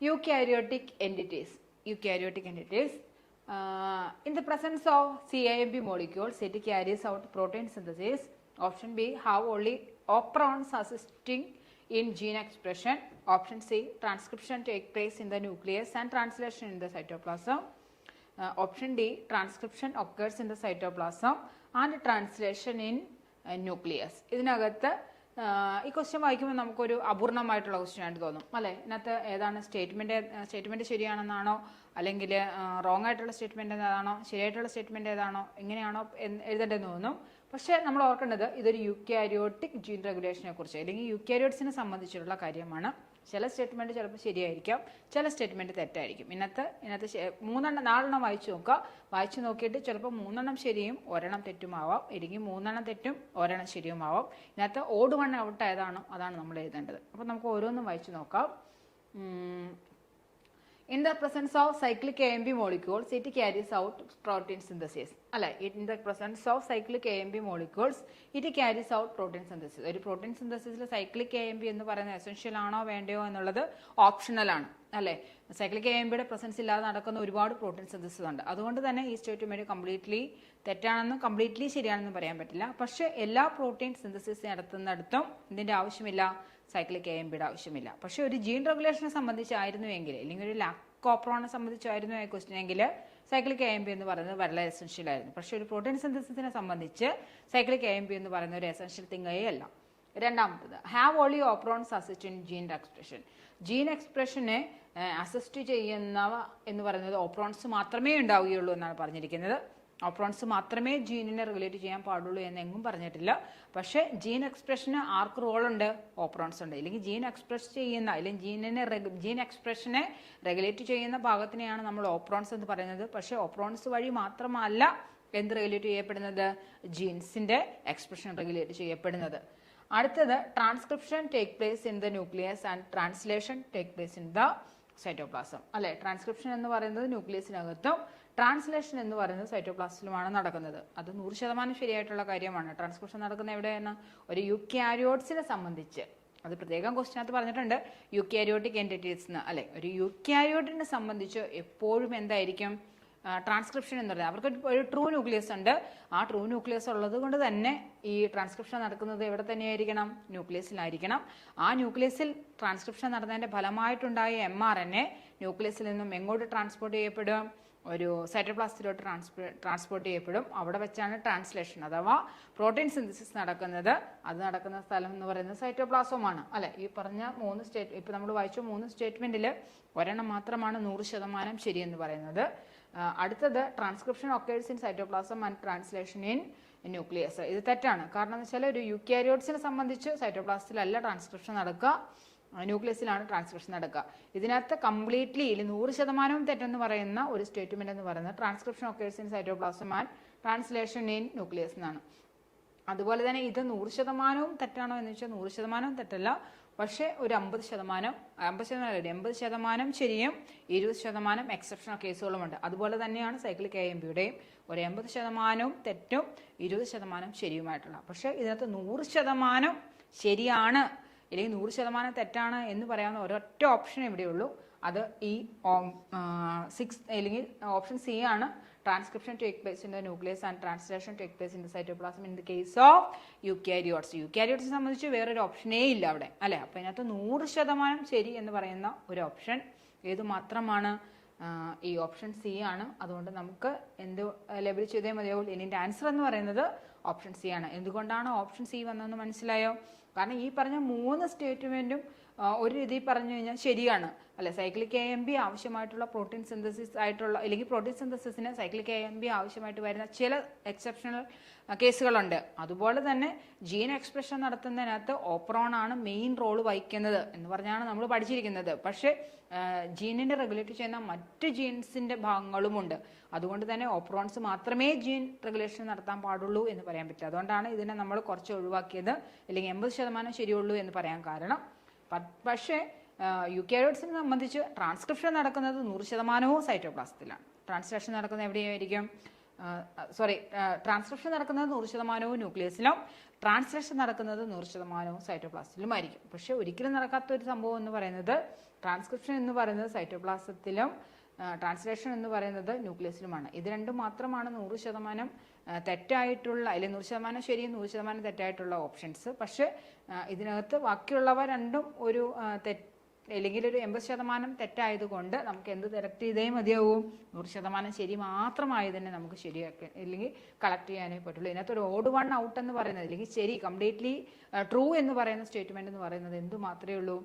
eukaryotic entities eukaryotic entities in the presence of C I M B molecules it carries out protein synthesis option B have only operons assisting expression. Option C, transcription take place in the nucleus and translation in the cytoplasm. Uh, option D, transcription occurs in the cytoplasm and translation in uh, nucleus. ഇതിനകത്ത് uh, ഈ ക്വസ്റ്റ്യൻ വായിക്കുമ്പോൾ നമുക്കൊരു അപൂർണമായിട്ടുള്ള ക്വസ്റ്റ്യൻ ആയിട്ട് തോന്നും. അല്ലേ? ഇതിനകത്ത് ഏതാണ് സ്റ്റേറ്റ്മെന്റ് സ്റ്റേറ്റ്മെന്റ് ശരിയാണെന്നാണോ? അല്ലെങ്കിൽ റോങ് ആയിട്ടുള്ള സ്റ്റേറ്റ്മെന്റ് ഏതാണോ? ശരിയായിട്ടുള്ള സ്റ്റേറ്റ്മെന്റ് ഏതാണോ? എങ്ങനെയാണോ എഴുതേണ്ടതെന്ന് തോന്നും. പക്ഷേ നമ്മൾ ഓർക്കേണ്ടത് ഇതൊരു യു കാരിയോട്ടിക് ജീൻ റെഗുലേഷനെ കുറിച്ച് അല്ലെങ്കിൽ യു കാരിയോട്ട്സിനെ സംബന്ധിച്ചിട്ടുള്ള കാര്യമാണ്. ചില സ്റ്റേറ്റ്മെന്റ് ചിലപ്പോൾ ശരിയായിരിക്കാം ചില സ്റ്റേറ്റ്മെന്റ് തെറ്റായിരിക്കും. ഇന്നത്തെ ഇന്നത്തെ മൂന്നെണ്ണം നാലെണ്ണം വായിച്ചു നോക്കുക. വായിച്ചു നോക്കിയിട്ട് ചിലപ്പോൾ മൂന്നെണ്ണം ശരിയും ഒരെണ്ണം തെറ്റുമാവാം. ഇല്ലെങ്കിൽ മൂന്നെണ്ണം തെറ്റും ഒരെണ്ണം ശരിയുമാവാം. ഇന്നത്തെ ഓട് വൺ ഔട്ട് ഏതാണോ അതാണ് നമ്മൾ എഴുതേണ്ടത്. അപ്പോൾ നമുക്ക് ഓരോന്നും വായിച്ചു നോക്കാം. In the presence of cyclic AMP molecules, it carries out protein synthesis. അല്ല in the presence of cyclic AMP molecules, it carries out protein synthesis. ഒരു പ്രോട്ടീൻ സിന്തസിസിൽ സൈക്ലിക് എ എം പി എന്ന് പറയുന്നത് എസെൻഷ്യൽ ആണോ വേണ്ടയോ എന്നുള്ളത് ഓപ്ഷണൽ ആണ് അല്ലേ? സൈക്ലിക് എ എം ബിയുടെ പ്രസൻസ് ഇല്ലാതെ നടക്കുന്ന ഒരുപാട് പ്രോട്ടീൻ സിന്തസിസ് ഉണ്ട്. അതുകൊണ്ട് തന്നെ ഈ സ്റ്റേറ്റ്മെന്റ് കംപ്ലീറ്റ്ലി തെറ്റാണെന്നും കംപ്ലീറ്റ്ലി ശരിയാണെന്നും പറയാൻ പറ്റില്ല. പക്ഷെ എല്ലാ പ്രോട്ടീൻ സിന്തസിസ് നടത്തുന്നിടത്തും ഇതിന്റെ ആവശ്യമില്ല സൈക്ലിക് എ എം ബിയുടെ ആവശ്യമില്ല. പക്ഷെ ഒരു ജീൻ റെഗുലേഷനെ സംബന്ധിച്ചായിരുന്നുവെങ്കിൽ അല്ലെങ്കിൽ ഒരു ലാക്കോപ്രോണെ സംബന്ധിച്ചായിരുന്നു ഈ ക്വസ്റ്റ്യൻ എങ്കിൽ സൈക്ലിക് എ എം എന്ന് പറയുന്നത് വളരെ എസെൻഷ്യൽ ആയിരുന്നു. പക്ഷെ ഒരു പ്രോട്ടീൻ സിന്തസിസിനെ സംബന്ധിച്ച് സൈക്ലിക് എ എം എന്ന് പറയുന്ന ഒരു എസെൻഷ്യൽ തിങ്ങേ അല്ല. രണ്ടാമത്തത് have only operons assist in gene expression gene എക്സ്പ്രഷനെ assist ചെയ്യുന്നവ എന്ന് പറയുന്നത് ഓപ്രോൺസ് മാത്രമേ ഉണ്ടാവുകയുള്ളൂ എന്നാണ് പറഞ്ഞിരിക്കുന്നത്. ഓപ്രോൺസ് മാത്രമേ ജീനിനെ റിലേറ്റ് ചെയ്യാൻ പാടുള്ളൂ എന്ന് എങ്ങും പറഞ്ഞിട്ടില്ല. പക്ഷേ ജീൻ എക്സ്പ്രഷന് ആർക്ക് റോളുണ്ട്? ഓപ്രോൺസ് ഉണ്ട്. അല്ലെങ്കിൽ ജീൻ എക്സ്പ്രസ് ചെയ്യുന്ന അല്ലെങ്കിൽ ജീനിനെ ജീൻ എക്സ്പ്രഷനെ റെഗുലേറ്റ് ചെയ്യുന്ന ഭാഗത്തിനെയാണ് നമ്മൾ ഓപ്രോൺസ് എന്ന് പറയുന്നത്. പക്ഷേ ഓപ്രോൺസ് വഴി മാത്രമല്ല എന്ത് റെഗുലേറ്റ് ചെയ്യപ്പെടുന്നത്? ജീൻസിന്റെ എക്സ്പ്രഷൻ റെഗുലേറ്റ് ചെയ്യപ്പെടുന്നത്. അടുത്തത് transcription take place in the nucleus and translation take place in the cytoplasm അല്ലെ? ട്രാൻസ്ക്രിപ്ഷൻ എന്ന് പറയുന്നത് ന്യൂക്ലിയസിനകത്തും ട്രാൻസ്ലേഷൻ എന്ന് പറയുന്നത് സൈറ്റോപ്ലാസത്തിലുമാണ് നടക്കുന്നത്. അത് നൂറ് ശതമാനം ശരിയായിട്ടുള്ള കാര്യമാണ്. ട്രാൻസ്ക്രിപ്ഷൻ നടക്കുന്ന എവിടെയാണ്? ഒരു യു ക്യാരിയോട്സിനെ സംബന്ധിച്ച്. അത് പ്രത്യേകം ക്വസ്റ്റിനകത്ത് പറഞ്ഞിട്ടുണ്ട്. യു ക്യാരിയോട്ടിക് എന്റിറ്റീസ് എന്ന് അല്ലെ? ഒരു യു ക്യാരിയോട്ടിനെ സംബന്ധിച്ച് എപ്പോഴും എന്തായിരിക്കും? ട്രാൻസ്ക്രിപ്ഷൻ എന്ന് പറയുന്നത്. അവർക്ക് ഒരു ട്രൂ ന്യൂക്ലിയസ് ഉണ്ട്. ആ ട്രൂ ന്യൂക്ലിയസ് ഉള്ളത് കൊണ്ട് തന്നെ ഈ ട്രാൻസ്ക്രിപ്ഷൻ നടക്കുന്നത് എവിടെ തന്നെയായിരിക്കണം? ന്യൂക്ലിയസിലായിരിക്കണം ആ ന്യൂക്ലിയസിൽ ട്രാൻസ്ക്രിപ്ഷൻ നടന്നതിന്റെ ഫലമായിട്ടുണ്ടായ എം ആർ എൻ എ ന്യൂക്ലിയസിൽ നിന്നും എങ്ങോട്ട് ട്രാൻസ്പോർട്ട് ചെയ്യപ്പെടും? ഒരു സൈറ്റോപ്ലാസ്റ്റിലോട്ട് ട്രാൻസ്പോ ട്രാൻസ്പോർട്ട് ചെയ്യപ്പെടും. അവിടെ വെച്ചാണ് ട്രാൻസ്ലേഷൻ അഥവാ പ്രോട്ടീൻ സിന്തസിസ് നടക്കുന്നത്. അത് നടക്കുന്ന സ്ഥലം എന്ന് പറയുന്നത് സൈറ്റോപ്ലാസമാണ് അല്ലെ? ഈ പറഞ്ഞ മൂന്ന് സ്റ്റേറ്റ് ഇപ്പൊ നമ്മൾ വായിച്ച മൂന്ന് സ്റ്റേറ്റ്മെന്റിൽ ഒരെണ്ണം മാത്രമാണ് നൂറ് ശതമാനം ശരിയെന്ന് പറയുന്നത്. അടുത്തത് transcription occurs in cytoplasm and translation in nucleus ഇത് തെറ്റാണ്. കാരണം എന്ന് വെച്ചാൽ ഒരു യുക്യാരിയോട്സിനെ സംബന്ധിച്ച് സൈറ്റോപ്ലാസ്റ്റിലല്ല ട്രാൻസ്ക്രിപ്ഷൻ നടക്കുക ന്യൂക്ലിയസിലാണ് ട്രാൻസ്ക്രിപ്ഷൻ നടക്കുക. ഇതിനകത്ത് കംപ്ലീറ്റ്ലി ഇല്ല നൂറ് ശതമാനവും തെറ്റെന്ന് പറയുന്ന ഒരു സ്റ്റേറ്റ്മെന്റ് എന്ന് പറയുന്നത് transcription occurs in cytoplasm and translation in nucleus എന്നാണ്. അതുപോലെ തന്നെ ഇത് നൂറ് ശതമാനവും തെറ്റാണോ എന്ന് വെച്ചാൽ നൂറ് ശതമാനവും തെറ്റല്ല. പക്ഷേ ഒരു അമ്പത് ശതമാനം അമ്പത് ശതമാനം എൺപത് ശതമാനം ശരിയും ഇരുപത് ശതമാനം എക്സെപ്ഷണൽ കേസുകളുമുണ്ട് അതുപോലെ തന്നെയാണ് സൈക്ലിക് എ എം പിയുടെയും ഒരു എൺപത് ശതമാനവും തെറ്റും ഇരുപത് ശതമാനം ശരിയുമായിട്ടുള്ള. പക്ഷേ ഇതിനകത്ത് നൂറ് ശതമാനം ശരിയാണ് അല്ലെങ്കിൽ നൂറ് ശതമാനം തെറ്റാണ് എന്ന് പറയാവുന്ന ഒരൊറ്റ ഓപ്ഷൻ ഇവിടെയുള്ളൂ. അത് ഈ സിക്സ് അല്ലെങ്കിൽ ഓപ്ഷൻ സി ആണ്. Transcription take place in the nucleus and translation take place in the cytoplasm in the case of eukaryotes യുക്യാരിയോട്സിനെ സംബന്ധിച്ച് വേറൊരു ഓപ്ഷനേ ഇല്ല അവിടെ അല്ലെ? അപ്പൊ ഇതിനകത്ത് നൂറ് ശതമാനം ശരി എന്ന് പറയുന്ന ഒരു ഓപ്ഷൻ ഏത് മാത്രമാണ് ഈ ഓപ്ഷൻ സി ആണ്. അതുകൊണ്ട് നമുക്ക് എന്ത് ലെവൽ ചെയ്തേ മതിയാവുള്ളൂ ഇതിന്റെ ആൻസർ എന്ന് പറയുന്നത് ഓപ്ഷൻ സി ആണ്. എന്തുകൊണ്ടാണ് ഓപ്ഷൻ സി വന്നതെന്ന് മനസ്സിലായോ? കാരണം ഈ പറഞ്ഞ മൂന്ന് സ്റ്റേറ്റ്മെന്റും ഒരു രീതിയിൽ പറഞ്ഞു കഴിഞ്ഞാൽ ശരിയാണ്. അല്ലെ? സൈക്ലിക് എ എം ബി ആവശ്യമായിട്ടുള്ള പ്രോട്ടീൻ സിന്തസിസ് ആയിട്ടുള്ള അല്ലെങ്കിൽ പ്രോട്ടീൻ സിന്തസിസിന് സൈക്ലിക് എ എം ബി ആവശ്യമായിട്ട് വരുന്ന ചില എക്സെപ്ഷണൽ കേസുകളുണ്ട്. അതുപോലെ തന്നെ ജീൻ എക്സ്പ്രഷൻ നടത്തുന്നതിനകത്ത് ഓപ്രോൺ ആണ് മെയിൻ റോൾ വഹിക്കുന്നത് എന്ന് പറഞ്ഞാണ് നമ്മൾ പഠിച്ചിരിക്കുന്നത്. പക്ഷേ ജീനിനെ റെഗുലേറ്റ് ചെയ്യുന്ന മറ്റ് ജീൻസിന്റെ ഭാഗങ്ങളുമുണ്ട്. അതുകൊണ്ട് തന്നെ ഓപ്രോൺസ് മാത്രമേ ജീൻ റെഗുലേഷൻ നടത്താൻ പാടുള്ളൂ എന്ന് പറയാൻ പറ്റില്ല അതുകൊണ്ടാണ് ഇതിനെ നമ്മൾ കുറച്ച് ഒഴിവാക്കിയത്. അല്ലെങ്കിൽ എൺപത് ശതമാനം ശരിയുള്ളൂ എന്ന് പറയാൻ കാരണം. പ- കെ യുക്കാരിയോട്സിനെ സംബന്ധിച്ച് ട്രാൻസ്ക്രിപ്ഷൻ നടക്കുന്നത് നൂറ് ശതമാനവും സൈറ്റോപ്ലാസത്തിലാണ്. ട്രാൻസ്ലേഷൻ നടക്കുന്നത് എവിടെയായിരിക്കും? സോറി ട്രാൻസ്ക്രിപ്ഷൻ നടക്കുന്നത് നൂറ് ശതമാനവും ന്യൂക്ലിയസിലും ട്രാൻസ്ലേഷൻ നടക്കുന്നത് നൂറ് ശതമാനവും സൈറ്റോപ്ലാസത്തിലുമായിരിക്കും. പക്ഷേ ഒരിക്കലും നടക്കാത്ത ഒരു സംഭവം എന്ന് പറയുന്നത് ട്രാൻസ്ക്രിപ്ഷൻ എന്ന് പറയുന്നത് സൈറ്റോപ്ലാസത്തിലും ട്രാൻസ്ലേഷൻ എന്ന് പറയുന്നത് ന്യൂക്ലിയസിലുമാണ്. ഇത് രണ്ടും മാത്രമാണ് നൂറ് ശതമാനം തെറ്റായിട്ടുള്ള അല്ലെങ്കിൽ നൂറ് ശതമാനം ശരിയും നൂറ് ശതമാനം തെറ്റായിട്ടുള്ള ഓപ്ഷൻസ്. പക്ഷേ ഇതിനകത്ത് ബാക്കിയുള്ളവ രണ്ടും ഒരു തെറ്റ് അല്ലെങ്കിൽ ഒരു എൺപത് ശതമാനം തെറ്റായതുകൊണ്ട് നമുക്ക് എന്ത് സെലക്ട് ചെയ്തേ മതിയാവും. നൂറ് ശതമാനം ശരി മാത്രമായി തന്നെ നമുക്ക് ശരിയാക്കി അല്ലെങ്കിൽ കളക്ട് ചെയ്യാനേ പറ്റുള്ളൂ. ഇതിനകത്ത് ഒരു ഓഡ് വൺ ഔട്ട് എന്ന് പറയുന്നത് അല്ലെങ്കിൽ ശരി കംപ്ലീറ്റ്ലി ട്രൂ എന്ന് പറയുന്ന സ്റ്റേറ്റ്മെന്റ് എന്ന് പറയുന്നത് എന്ത് മാത്രമേ ഉള്ളൂ?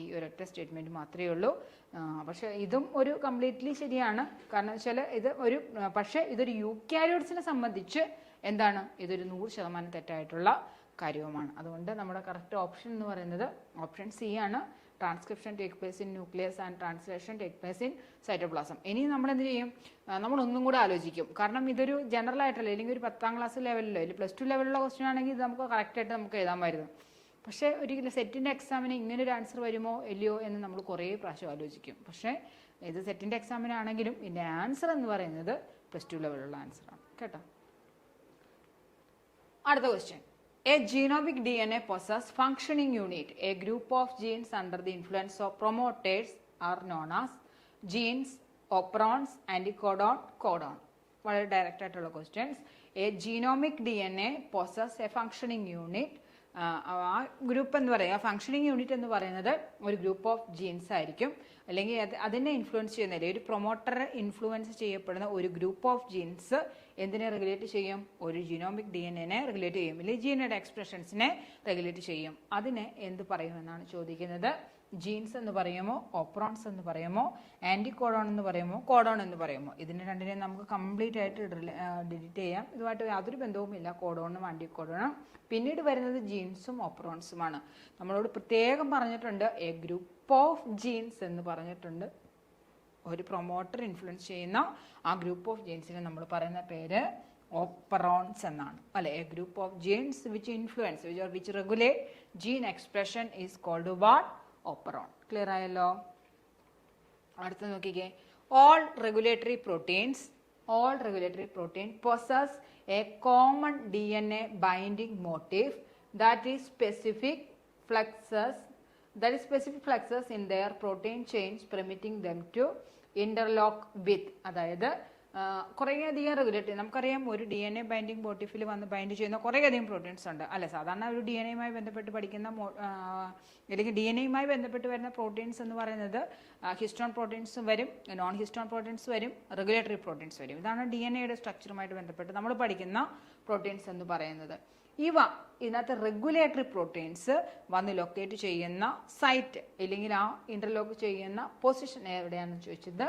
ഈ ഒരൊറ്റ സ്റ്റേറ്റ്മെന്റ് മാത്രമേ ഉള്ളൂ. പക്ഷേ ഇതും ഒരു കംപ്ലീറ്റ്ലി ശരിയാണ്. കാരണം വെച്ചാൽ ഇത് ഒരു പക്ഷേ ഇതൊരു കാരിയോഡ്സിനെ സംബന്ധിച്ച് എന്താണ്? ഇതൊരു നൂറ് ശതമാനം തെറ്റായിട്ടുള്ള കാര്യവുമാണ്. അതുകൊണ്ട് നമ്മുടെ കറക്റ്റ് ഓപ്ഷൻ എന്ന് പറയുന്നത് ഓപ്ഷൻ സി ആണ്. Transcription take place in nucleus and translation take place in cytoplasm ഇനി നമ്മൾ എന്ത് ചെയ്യും? നമ്മൾ ഒന്നും കൂടെ ആലോചിക്കും. കാരണം ഇതൊരു ജനറൽ ആയിട്ടല്ല. അല്ലെങ്കിൽ ഒരു പത്താം ക്ലാസ് ലെവലിലോ അല്ലെങ്കിൽ പ്ലസ് ടു ലെവലിലുള്ള ക്വസ്റ്റ്യൻ ആണെങ്കിൽ ഇത് നമുക്ക് കറക്റ്റായിട്ട് നമുക്ക് എഴുതാമായിരുന്നു പക്ഷേ ഒരിക്കലും സെറ്റിന്റെ എക്സാമിന് ഇങ്ങനെ ഒരു ആൻസർ വരുമോ ഇല്ലയോ എന്ന് നമ്മൾ കുറേ പ്രാവശ്യം ആലോചിക്കും. പക്ഷേ ഇത് സെറ്റിന്റെ എക്സാമിനാണെങ്കിലും ഇതിന്റെ ആൻസർ എന്ന് പറയുന്നത് പ്ലസ് ടു ലെവലുള്ള ആൻസറാണ് കേട്ടോ? അടുത്ത question D N A possess functioning unit a group of genes under the influence of promoters are known as genes operons anticodon codon വളരെ ഡയറക്റ്റ് ആയിട്ടുള്ള questions a genomic D N A possess a functioning unit ആ ഗ്രൂപ്പ് എന്ന് പറയുക ഫങ്ഷനിങ് യൂണിറ്റ് എന്ന് പറയുന്നത് ഒരു ഗ്രൂപ്പ് ഓഫ് ജീൻസ് ആയിരിക്കും. അല്ലെങ്കിൽ അതിനെ ഇൻഫ്ലുവൻസ് ചെയ്യുന്ന ഒരു പ്രൊമോട്ടർ ഇൻഫ്ലുവൻസ് ചെയ്യപ്പെടുന്ന ഒരു ഗ്രൂപ്പ് ഓഫ് ജീൻസ് എന്തിനെ റെഗുലേറ്റ് ചെയ്യും? ഒരു ജിനോമിക് ഡി എൻ എനെ റെഗുലേറ്റ് ചെയ്യും. അല്ലെങ്കിൽ ജീനയുടെ എക്സ്പ്രഷൻസിനെ റെഗുലേറ്റ് ചെയ്യും. അതിനെ എന്ത് പറയുമെന്നാണ് ചോദിക്കുന്നത്? ജീൻസ് എന്ന് പറയുമോ? ഓപ്രോൺസ് എന്ന് പറയുമോ? ആന്റിക്കോഡോൺ എന്ന് പറയുമോ? കോഡോൺ എന്ന് പറയുമോ? ഇതിനെ രണ്ടിനെയും നമുക്ക് കംപ്ലീറ്റ് ആയിട്ട് ഡിലീറ്റ് ചെയ്യാം. ഇതുമായിട്ട് യാതൊരു ബന്ധവുമില്ല. കോഡോണും ആന്റിക്കോഡോണും പിന്നീട് വരുന്നത് ജീൻസും ഓപ്രോൺസുമാണ് നമ്മളോട് പ്രത്യേകം പറഞ്ഞിട്ടുണ്ട് എ ഗ്രൂപ്പ് ഓഫ് ജീൻസ് എന്ന് പറഞ്ഞിട്ടുണ്ട്. ഒരു പ്രൊമോട്ടർ ഇൻഫ്ലുവൻസ് ചെയ്യുന്ന ആ ഗ്രൂപ്പ് ഓഫ് ജെയിൻസിന് നമ്മൾ പറയുന്ന പേര് ഓപ്പറോൺസ് എന്നാണ്. അല്ലെ? A group of genes which influence which which regulate gene expression is called what operon clear ആയല്ലോ? അടുത്ത് നോക്കിക്കേ. All regulatory proteins all regulatory protein possess a common D N A binding motive that is specific fluxes that is specific flexes in their protein chains permitting them to interlock with അതായത് കുറേയധികം റെഗുലേറ്ററി നമുക്കറിയാം ഒരു ഡി എൻ എ ബൈൻഡിങ് ബോട്ടിഫിൽ വന്ന് ബൈൻഡ് ചെയ്യുന്ന കുറേയധികം പ്രോട്ടീൻസ് ഉണ്ട്. അല്ലെ സാധാരണ ഒരു ഡി എൻ എയുമായി ബന്ധപ്പെട്ട് പഠിക്കുന്ന അല്ലെങ്കിൽ ഡി എൻ എയുമായി ബന്ധപ്പെട്ട് വരുന്ന പ്രോട്ടീൻസ് എന്ന് പറയുന്നത് ഹിസ്റ്റോൺ പ്രോട്ടീൻസ് വരും നോൺ ഹിസ്റ്റോൺ പ്രോട്ടീൻസ് വരും റെഗുലേറ്ററി പ്രോട്ടീൻസ് വരും. ഇതാണ് ഡി എൻ എയുടെ സ്ട്രക്ചറുമായിട്ട് ബന്ധപ്പെട്ട് നമ്മൾ പഠിക്കുന്ന പ്രോട്ടീൻസ് എന്ന് പറയുന്നത്. ഇവ ഇതിനകത്ത് റെഗുലേറ്ററി പ്രോട്ടീൻസ് വന്ന് ലൊക്കേറ്റ് ചെയ്യുന്ന സൈറ്റ് അല്ലെങ്കിൽ ആ ഇന്റർലോക്ക് ചെയ്യുന്ന പൊസിഷൻ എവിടെയാണെന്ന് ചോദിച്ചത്?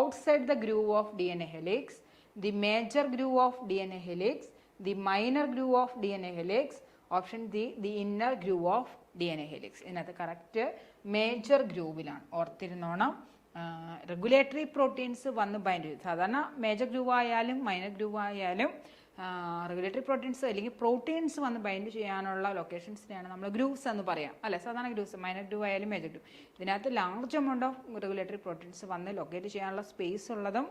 Outside the groove of D N A helix the major groove of D N A helix the minor groove of D N A helix option the the inner groove of D N A helix ഇതിനകത്ത് കറക്റ്റ് മേജർ ഗ്രൂവിലാണ് ഓർത്തിരുന്നോണം. റെഗുലേറ്ററി പ്രോട്ടീൻസ് വന്ന് ബൈൻഡ് ചെയ്യും സാധാരണ മേജർ ഗ്രൂവ് ആയാലും മൈനർ ഗ്രൂവ് ആയാലും റെഗുലേറ്ററി പ്രോട്ടീൻസ് അല്ലെങ്കിൽ പ്രോട്ടീൻസ് വന്ന് ബൈൻഡ് ചെയ്യാനുള്ള ലൊക്കേഷൻസിനെയാണ് നമ്മൾ ഗ്രൂപ്പ്സ് എന്ന് പറയാം. അല്ലെ? സാധാരണ ഗ്രൂപ്പ്സ് മൈനർ ഡു ആയാലും മേജർ ഡു ഇതിനകത്ത് large amount of regulatory proteins വന്ന് ലൊക്കേറ്റ് ചെയ്യാനുള്ള സ്പേസ് ഉള്ളതും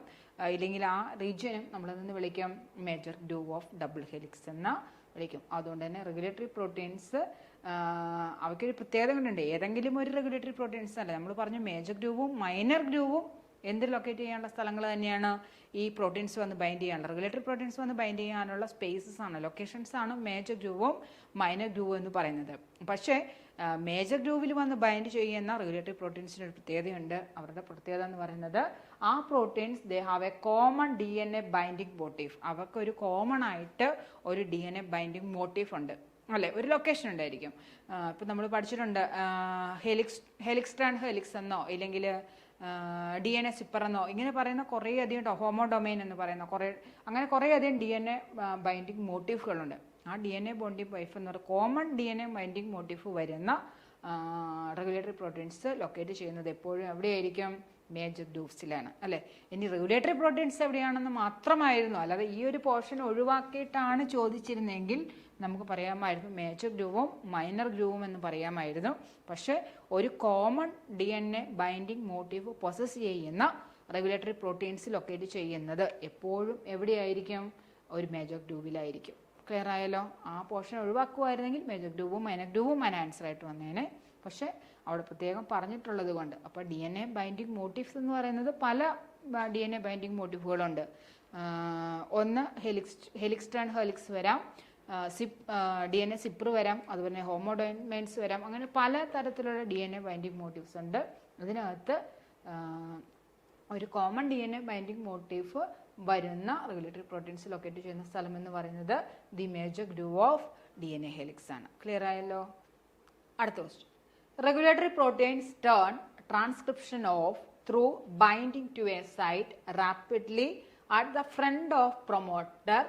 ഇല്ലെങ്കിൽ ആ റീജിയനും നമ്മളതെന്ന് വിളിക്കാം. മേജർ ഡു ഓഫ് ഡബിൾ ഹെലിക്സ് എന്ന് വിളിക്കും. അതുകൊണ്ട് തന്നെ റെഗുലേറ്ററി പ്രോട്ടീൻസ് അവയ്ക്കൊരു പ്രത്യേകത കൊണ്ടുണ്ട്. ഏതെങ്കിലും ഒരു റെഗുലേറ്ററി പ്രോട്ടീൻസ് അല്ല? നമ്മൾ പറഞ്ഞു മേജർ ഗ്രൂവും മൈനർ ഗ്രൂവും എന്ത് ലൊക്കേറ്റ് ചെയ്യാനുള്ള സ്ഥലങ്ങൾ തന്നെയാണ് ഈ പ്രോട്ടീൻസ് വന്ന് ബൈൻഡ് ചെയ്യാനുള്ള റെഗുലേറ്ററി പ്രോട്ടീൻസ് വന്ന് ബൈൻഡ് ചെയ്യാനുള്ള സ്പേസസ് ആണ് ലൊക്കേഷൻസ് ആണ് മേജർ ഗ്രൂവും മൈനർ ഗ്രൂവും എന്ന് പറയുന്നത്. പക്ഷേ മേജർ ഗ്രൂവിൽ വന്ന് ബൈൻഡ് ചെയ്യുന്ന റെഗുലേറ്ററി പ്രോട്ടീൻസിന് ഒരു പ്രത്യേകതയുണ്ട്. അവരുടെ പ്രത്യേകത എന്ന് പറയുന്നത് ആ proteins they have a common D N A binding motif അവർക്ക് ഒരു കോമൺ ആയിട്ട് ഒരു D N A binding motif ഉണ്ട്. അല്ലെ? ഒരു ലൊക്കേഷൻ ഉണ്ടായിരിക്കും. ഇപ്പം നമ്മൾ പഠിച്ചിട്ടുണ്ട് ഹെലിക്സ് ഹെലിക്സ് ട്രാൻഡ് ഹെലിക്സ് എന്നോ ഇല്ലെങ്കിൽ ഡി എൻ എ സിപ്പറെന്നോ ഇങ്ങനെ പറയുന്ന കുറേ അധികം ഹോമോ ഡൊമൈൻ എന്ന് പറയുന്ന കുറേ അങ്ങനെ കുറേ അധികം ഡി എൻ എ ബൈൻഡിങ് മോട്ടീഫുകളുണ്ട് ആ ഡി എൻ എ ബോണ്ടിങ് വൈഫ് എന്ന് പറയുന്നത് common D N A binding motif വരുന്ന റെഗുലേറ്ററി പ്രോട്ടീൻസ് ലൊക്കേറ്റ് ചെയ്യുന്നത് എപ്പോഴും എവിടെയായിരിക്കും? മേജർ ഡൂഫ്സിലാണ് അല്ലേ? ഇനി റെഗുലേറ്ററി പ്രോട്ടീൻസ് എവിടെയാണെന്ന് മാത്രമായിരുന്നു. അല്ലാതെ ഈ ഒരു പോർഷൻ ഒഴിവാക്കിയിട്ടാണ് ചോദിച്ചിരുന്നെങ്കിൽ നമുക്ക് പറയാമായിരുന്നു മേജർ ഗ്രൂവും മൈനർ ഗ്രൂവും എന്ന് പറയാമായിരുന്നു. പക്ഷേ ഒരു common D N A binding motive process ചെയ്യുന്ന റെഗുലേറ്ററി പ്രോട്ടീൻസ് ലൊക്കേറ്റ് ചെയ്യുന്നത് എപ്പോഴും എവിടെയായിരിക്കും? ഒരു മേജർ ഗ്രൂവിലായിരിക്കും ക്ലിയർ ആയല്ലോ? ആ പോർഷൻ ഒഴിവാക്കുമായിരുന്നെങ്കിൽ മേജർ ഗ്രൂവും മൈനർ ഗ്രൂവും അതിന് ആൻസർ ആയിട്ട് വന്നേനെ. പക്ഷേ അവിടെ പ്രത്യേകം പറഞ്ഞിട്ടുള്ളത് കൊണ്ട് അപ്പോൾ D N A binding motives എന്ന് പറയുന്നത് പല ഡി എൻ എ ബൈൻഡിങ് മോട്ടീവുകളുണ്ട് ഒന്ന് ഹെലിക്സ് ഹെലിക്സ് ഹെലിക്സ് വരാം. Zip D N A zipper വരാം അതുപോലെ തന്നെ ഹോമോഡൈൻമൈൻസ് വരാം അങ്ങനെ പല തരത്തിലുള്ള D N A binding motives ഉണ്ട്. ഇതിനകത്ത് ഒരു common D N A binding motif വരുന്ന റെഗുലേറ്ററി പ്രോട്ടീൻസ് ലൊക്കേറ്റ് ചെയ്യുന്ന സ്ഥലം എന്ന് പറയുന്നത് the major groove of D N A helix ആണ്. ക്ലിയർ ആയല്ലോ? അടുത്ത question regulatory proteins turn transcription off through binding to a site rapidly at the front of promoter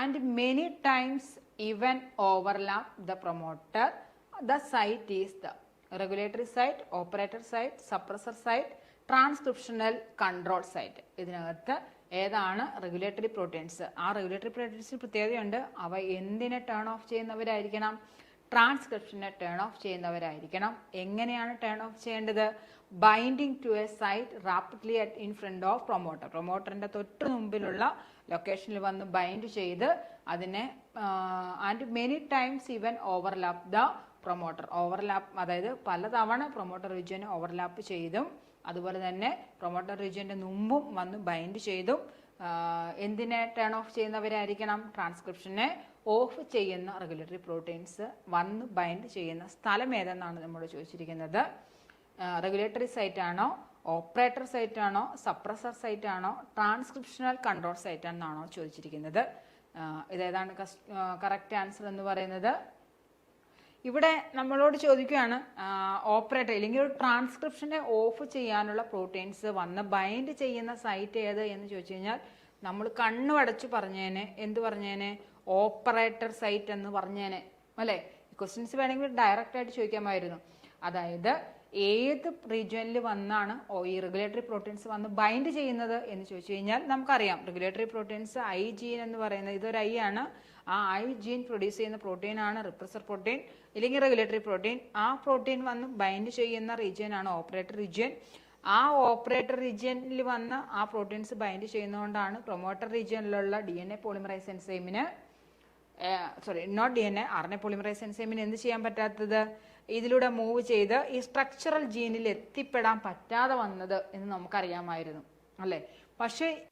and many times even overlap the promoter. The site is the regulatory site operator site suppressor site transcriptional control site. ഇതിനകത്ത് ഏതാണ് റെഗുലേറ്ററി പ്രോട്ടീൻസ് ആ റെഗുലേറ്ററി പ്രോട്ടീൻസിന് പ്രത്യേകതയുണ്ട്. അവ എന്തിനെ ടേൺ ഓഫ് ചെയ്യുന്നവരായിരിക്കണം? ട്രാൻസ്ക്രിപ്ഷനെ ടേൺ ഓഫ് ചെയ്യുന്നവരായിരിക്കണം. എങ്ങനെയാണ് ടേൺ ഓഫ് ചെയ്യേണ്ടത്? Binding to a site rapidly at in front of promoter പ്രൊമോട്ടറിന്റെ തൊട്ട് മുമ്പിലുള്ള ലൊക്കേഷനിൽ വന്ന് ബൈൻഡ് ചെയ്ത് അതിനെ and many times even overlap the promoter overlap അതായത് പലതവണ പ്രൊമോട്ടർ റീജിയനെ ഓവർലാപ്പ് ചെയ്തും അതുപോലെ തന്നെ പ്രൊമോട്ടർ റീജിയന്റെ മുമ്പും വന്ന് ബൈൻഡ് ചെയ്തും എന്തിനെ ടേൺ ഓഫ് ചെയ്യുന്നവരായിരിക്കണം? ട്രാൻസ്ക്രിപ്ഷനെ ഓഫ് ചെയ്യുന്ന റെഗുലേറ്ററി പ്രോട്ടീൻസ് വന്ന് ബൈൻഡ് ചെയ്യുന്ന സ്ഥലം ഏതെന്നാണ് നമ്മൾ ചോദിച്ചിരിക്കുന്നത്. റെഗുലേറ്ററി സൈറ്റ് ആണോ? ഓപ്പറേറ്റർ സൈറ്റ് ആണോ സപ്രസർ സൈറ്റ് ആണോ ട്രാൻസ്ക്രിപ്ഷണൽ കൺട്രോൾ സൈറ്റ് ആണെന്നാണോ ചോദിച്ചിരിക്കുന്നത് ഇതേതാണ് കറക്റ്റ് ആൻസർ എന്ന് പറയുന്നത്. ഇവിടെ നമ്മളോട് ചോദിക്കുകയാണ് ഓപ്പറേറ്റർ അല്ലെങ്കിൽ ഒരു ട്രാൻസ്ക്രിപ്ഷനെ ഓഫ് ചെയ്യാനുള്ള പ്രോട്ടീൻസ് വന്ന് ബൈൻഡ് ചെയ്യുന്ന സൈറ്റ് ഏത് എന്ന് ചോദിച്ചു കഴിഞ്ഞാൽ നമ്മൾ കണ്ണു അടച്ചു പറഞ്ഞേനെ എന്ത് പറഞ്ഞേനെ? ഓപ്പറേറ്റർ സൈറ്റ് എന്ന് പറഞ്ഞേനെ. അല്ലേ? ക്വസ്റ്റ്യൻസ് വേണമെങ്കിൽ ഡയറക്റ്റ് ആയിട്ട് ചോദിക്കാമായിരുന്നു. അതായത് ഏത് റീജിയനിൽ വന്നാണ് ഈ റെഗുലേറ്ററി പ്രോട്ടീൻസ് വന്ന് ബൈൻഡ് ചെയ്യുന്നത് എന്ന് ചോദിച്ചു കഴിഞ്ഞാൽ നമുക്കറിയാം. റെഗുലേറ്ററി പ്രോട്ടീൻസ് ഐ ജീൻ എന്ന് പറയുന്നത് ഇതൊരു ഐ ആണ്. ആ ഐ ജീൻ പ്രൊഡ്യൂസ് ചെയ്യുന്ന പ്രോട്ടീൻ ആണ് റിപ്രസർ പ്രോട്ടീൻ ഇല്ലെങ്കിൽ റെഗുലേറ്ററി പ്രോട്ടീൻ ആ പ്രോട്ടീൻ വന്ന് ബൈൻഡ് ചെയ്യുന്ന റീജിയൻ ആണ് ഓപ്പറേറ്റർ റീജിയൻ ആ ഓപ്പറേറ്റർ റീജിയനിൽ വന്ന് ആ പ്രോട്ടീൻസ് ബൈൻഡ് ചെയ്യുന്നതുകൊണ്ടാണ് പ്രൊമോട്ടർ റീജിയനിലുള്ള D N A polymerase എൻസൈമിന് sorry not D N A R N A polymerase എൻസൈമിന് എന്ത് ചെയ്യാൻ പറ്റാത്തത്? ഇതിലൂടെ മൂവ് ചെയ്ത് ഈ സ്ട്രക്ചറൽ ജീനിൽ എത്തിപ്പെടാൻ പറ്റാതെ വന്നത് എന്ന് നമുക്കറിയാമായിരുന്നു അല്ലേ? പക്ഷേ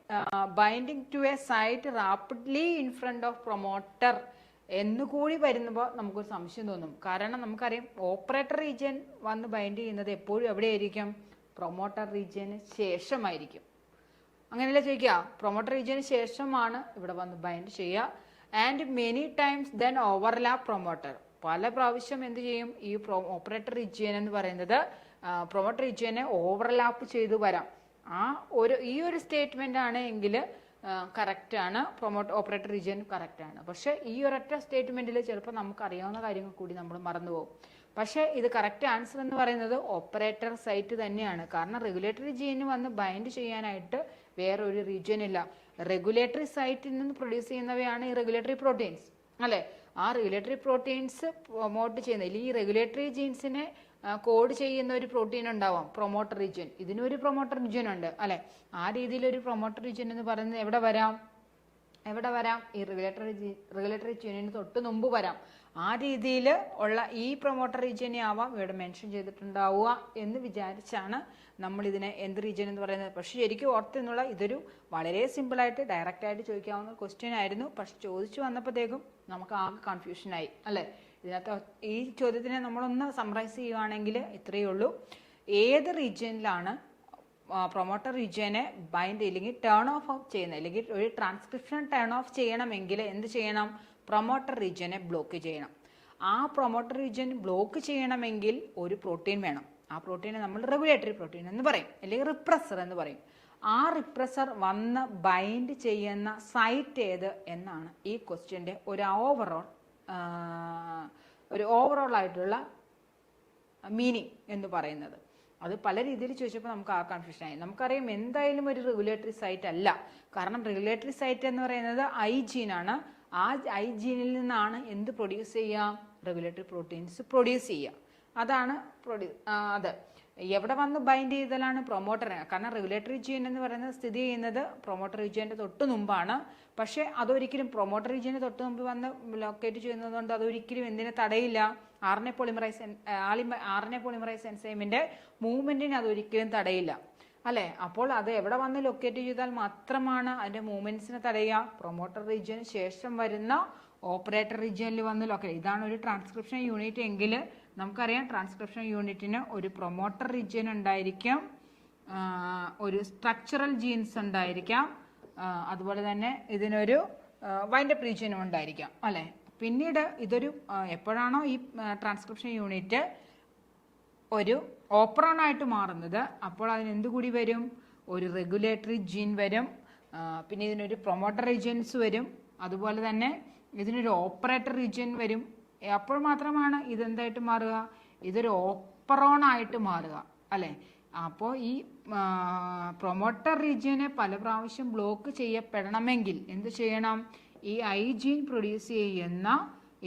binding to a site rapidly in front of promoter എന്നുകൂടി വരുമ്പോൾ നമുക്കൊരു സംശയം തോന്നും. കാരണം നമുക്കറിയാം ഓപ്പറേറ്റർ റീജിയൻ വന്ന് ബൈൻഡ് ചെയ്യുന്നത് എപ്പോഴും എവിടെയായിരിക്കും? പ്രൊമോട്ടർ റീജിയന് ശേഷമായിരിക്കും. അങ്ങനെയല്ല ചോദിക്കുക? പ്രൊമോട്ടർ റീജിയന് ശേഷമാണ് ഇവിടെ വന്ന് ബൈൻഡ് ചെയ്യുക. And many times then overlap promoter പല പ്രാവശ്യം എന്ത് ചെയ്യും? ഈ ഓപ്പറേറ്റർ റീജിയൻ എന്ന് പറയുന്നത് പ്രൊമോട്ടർ റീജിയനെ ഓവർലാപ്പ് ചെയ്തു വരാം. ആ ഒരു ഈ ഒരു സ്റ്റേറ്റ്മെന്റ് ആണ് എങ്കിൽ കറക്റ്റ് ആണ്. പ്രൊമോട്ട് ഓപ്പറേറ്റർ റീജിയൻ കറക്റ്റ് ആണ്. പക്ഷേ ഈ ഒരൊറ്റ സ്റ്റേറ്റ്മെന്റിൽ ചിലപ്പോൾ നമുക്ക് അറിയാവുന്ന കാര്യങ്ങൾ കൂടി നമ്മൾ മറന്നുപോകും പക്ഷേ ഇത് കറക്റ്റ് ആൻസർ എന്ന് പറയുന്നത് ഓപ്പറേറ്റർ സൈറ്റ് തന്നെയാണ്. കാരണം റെഗുലേറ്ററി ജീന് വന്ന് ബൈൻഡ് ചെയ്യാനായിട്ട് വേറെ ഒരു റീജിയൻ ഇല്ല റെഗുലേറ്ററി സൈറ്റിൽ നിന്ന് പ്രൊഡ്യൂസ് ചെയ്യുന്നവയാണ് ഈ റെഗുലേറ്ററി പ്രോട്ടീൻസ് അല്ലെ? ആ റെഗുലേറ്ററി പ്രോട്ടീൻസ് പ്രൊമോട്ട് ചെയ്യുന്ന അല്ലെങ്കിൽ ഈ റെഗുലേറ്ററി ജീൻസിനെ കോഡ് ചെയ്യുന്ന ഒരു പ്രോട്ടീൻ ഉണ്ടാവാം പ്രൊമോട്ടർ റീജിയൻ ഇതിനൊരു പ്രൊമോട്ടർ റീജിയൻ ഉണ്ട് അല്ലെ? ആ രീതിയിൽ ഒരു പ്രൊമോട്ടർ റീജിയൻ എന്ന് പറയുന്നത് എവിടെ വരാം? എവിടെ വരാം? ഈ റെഗുലേറ്ററി റെഗുലേറ്ററി ജീനിന് തൊട്ട് മുമ്പ് വരാം. ആ രീതിയിൽ ഉള്ള ഈ പ്രൊമോട്ടർ റീജിയനെ ആവാം ഇവിടെ മെൻഷൻ ചെയ്തിട്ടുണ്ടാവുക എന്ന് വിചാരിച്ചാണ് നമ്മൾ ഇതിനെ എന്ത് റീജിയൻ എന്ന് പറയുന്നത്. പക്ഷെ ശരിക്കും ഓർത്തുന്നുള്ള ഇതൊരു വളരെ സിമ്പിളായിട്ട് ഡയറക്റ്റ് ആയിട്ട് ചോദിക്കാവുന്ന ക്വസ്റ്റ്യൻ ആയിരുന്നു. പക്ഷെ ചോദിച്ചു വന്നപ്പോഴത്തേക്കും നമുക്ക് ആകെ കൺഫ്യൂഷനായി അല്ലേ? ഇതിനകത്ത് ഈ ചോദ്യത്തിനെ നമ്മളൊന്ന് സമറൈസ് ചെയ്യുകയാണെങ്കിൽ ഇത്രയേ ഉള്ളൂ. ഏത് റീജിയനിലാണ് പ്രൊമോട്ടർ റീജിയനെ ബൈൻഡ് ഇല്ലെങ്കിൽ ടേൺ ഓഫ് ഓഫ് ചെയ്യുന്നത്? അല്ലെങ്കിൽ ഒരു ട്രാൻസ്ക്രിപ്ഷൻ ടേൺ ഓഫ് ചെയ്യണമെങ്കിൽ എന്ത് ചെയ്യണം? പ്രൊമോട്ടർ റീജിയനെ ബ്ലോക്ക് ചെയ്യണം. ആ പ്രൊമോട്ടർ റീജിയൻ ബ്ലോക്ക് ചെയ്യണമെങ്കിൽ ഒരു പ്രോട്ടീൻ വേണം. ആ പ്രോട്ടീനെ നമ്മൾ റെഗുലേറ്ററി പ്രോട്ടീൻ എന്ന് പറയും. അല്ലെങ്കിൽ റിപ്രസർ എന്ന് പറയും. ആ റിപ്രസർ വന്ന് ബൈൻഡ് ചെയ്യുന്ന സൈറ്റ് ഏത് എന്നാണ് ഈ ക്വസ്റ്റ്യന്റെ ഒരു ഓവറോൾ ഒരു ഓവറോൾ ആയിട്ടുള്ള മീനിങ് എന്ന് പറയുന്നത്. അത് പല രീതിയിൽ ചോദിച്ചപ്പോൾ നമുക്ക് ആ കൺഫ്യൂഷൻ ആയി. നമുക്കറിയാം എന്തായാലും ഒരു റെഗുലേറ്ററി സൈറ്റ് അല്ല. കാരണം റെഗുലേറ്ററി സൈറ്റ് എന്ന് പറയുന്നത് ഐ ജീനാണ് ആ ഐ ജീനിൽ നിന്നാണ് എന്ത് പ്രൊഡ്യൂസ് ചെയ്യുക റെഗുലേറ്ററി പ്രോട്ടീൻസ് പ്രൊഡ്യൂസ് ചെയ്യുക അതാണ് പ്രൊഡ്യൂ അത്. എവിടെ വന്ന് ബൈൻഡ് ചെയ്തലാണ് പ്രൊമോട്ടർ കാരണം റെഗുലേറ്ററി ജീൻ എന്ന് പറയുന്നത് സ്ഥിതി ചെയ്യുന്നത് പ്രൊമോട്ടർ റീജിയന്റെ തൊട്ട് മുമ്പാണ്. പക്ഷേ അതൊരിക്കലും പ്രൊമോട്ടർ റീജിയന് തൊട്ട് മുമ്പ് വന്ന് ലൊക്കേറ്റ് ചെയ്യുന്നതുകൊണ്ട് അതൊരിക്കലും എന്തിനെ തടയില്ല. R A polymerase R N A polymerase എൻസൈമിന്റെ മൂവ്മെന്റിനെ അതൊരിക്കലും തടയില്ല. അല്ലേ? അപ്പോൾ അത് എവിടെ വന്ന് ലൊക്കേറ്റ് ചെയ്താൽ മാത്രമാണ് അതിന്റെ മൂവ്മെന്റ്സിനെ തടയുക. പ്രൊമോട്ടർ റീജിയന് ശേഷം വരുന്ന ഓപ്പറേറ്റർ റീജിയനിൽ വന്ന് ലൊക്കേറ്റ് ഇതാണ് ഒരു ട്രാൻസ്ക്രിപ്ഷൻ യൂണിറ്റ് എങ്കിൽ നമുക്കറിയാം ട്രാൻസ്ക്രിപ്ഷൻ യൂണിറ്റിന് ഒരു പ്രൊമോട്ടർ റീജിയൻ ഉണ്ടായിരിക്കും. ഒരു സ്ട്രക്ചറൽ ജീൻസ് ഉണ്ടായിരിക്കാം. അതുപോലെ തന്നെ ഇതിനൊരു വൈൻഡപ്പ് റീജിയനും ഉണ്ടായിരിക്കാം അല്ലേ? പിന്നീട് ഇതൊരു എപ്പോഴാണോ ഈ ട്രാൻസ്ക്രിപ്ഷൻ യൂണിറ്റ് ഒരു ഓപ്പറോൺ ആയിട്ട് മാറുന്നത് അപ്പോൾ അതിന് എന്ത് കൂടി വരും? ഒരു റെഗുലേറ്ററി ജീൻ വരും. പിന്നെ ഇതിനൊരു പ്രൊമോട്ടർ റീജിയൻസ് വരും. അതുപോലെ തന്നെ ഇതിനൊരു ഓപ്പറേറ്റർ റീജിയൻ വരും. അപ്പോൾ മാത്രമാണ് ഇതെന്തായിട്ട് മാറുക? ഇതൊരു ഓപ്പറോൺ ആയിട്ട് മാറുക അല്ലേ? അപ്പോൾ ഈ പ്രൊമോട്ടർ റീജിയനെ പല പ്രാവശ്യം ബ്ലോക്ക് ചെയ്യപ്പെടണമെങ്കിൽ എന്ത് ചെയ്യണം? ഈ ഐ ജീൻ പ്രൊഡ്യൂസ് ചെയ്യുന്ന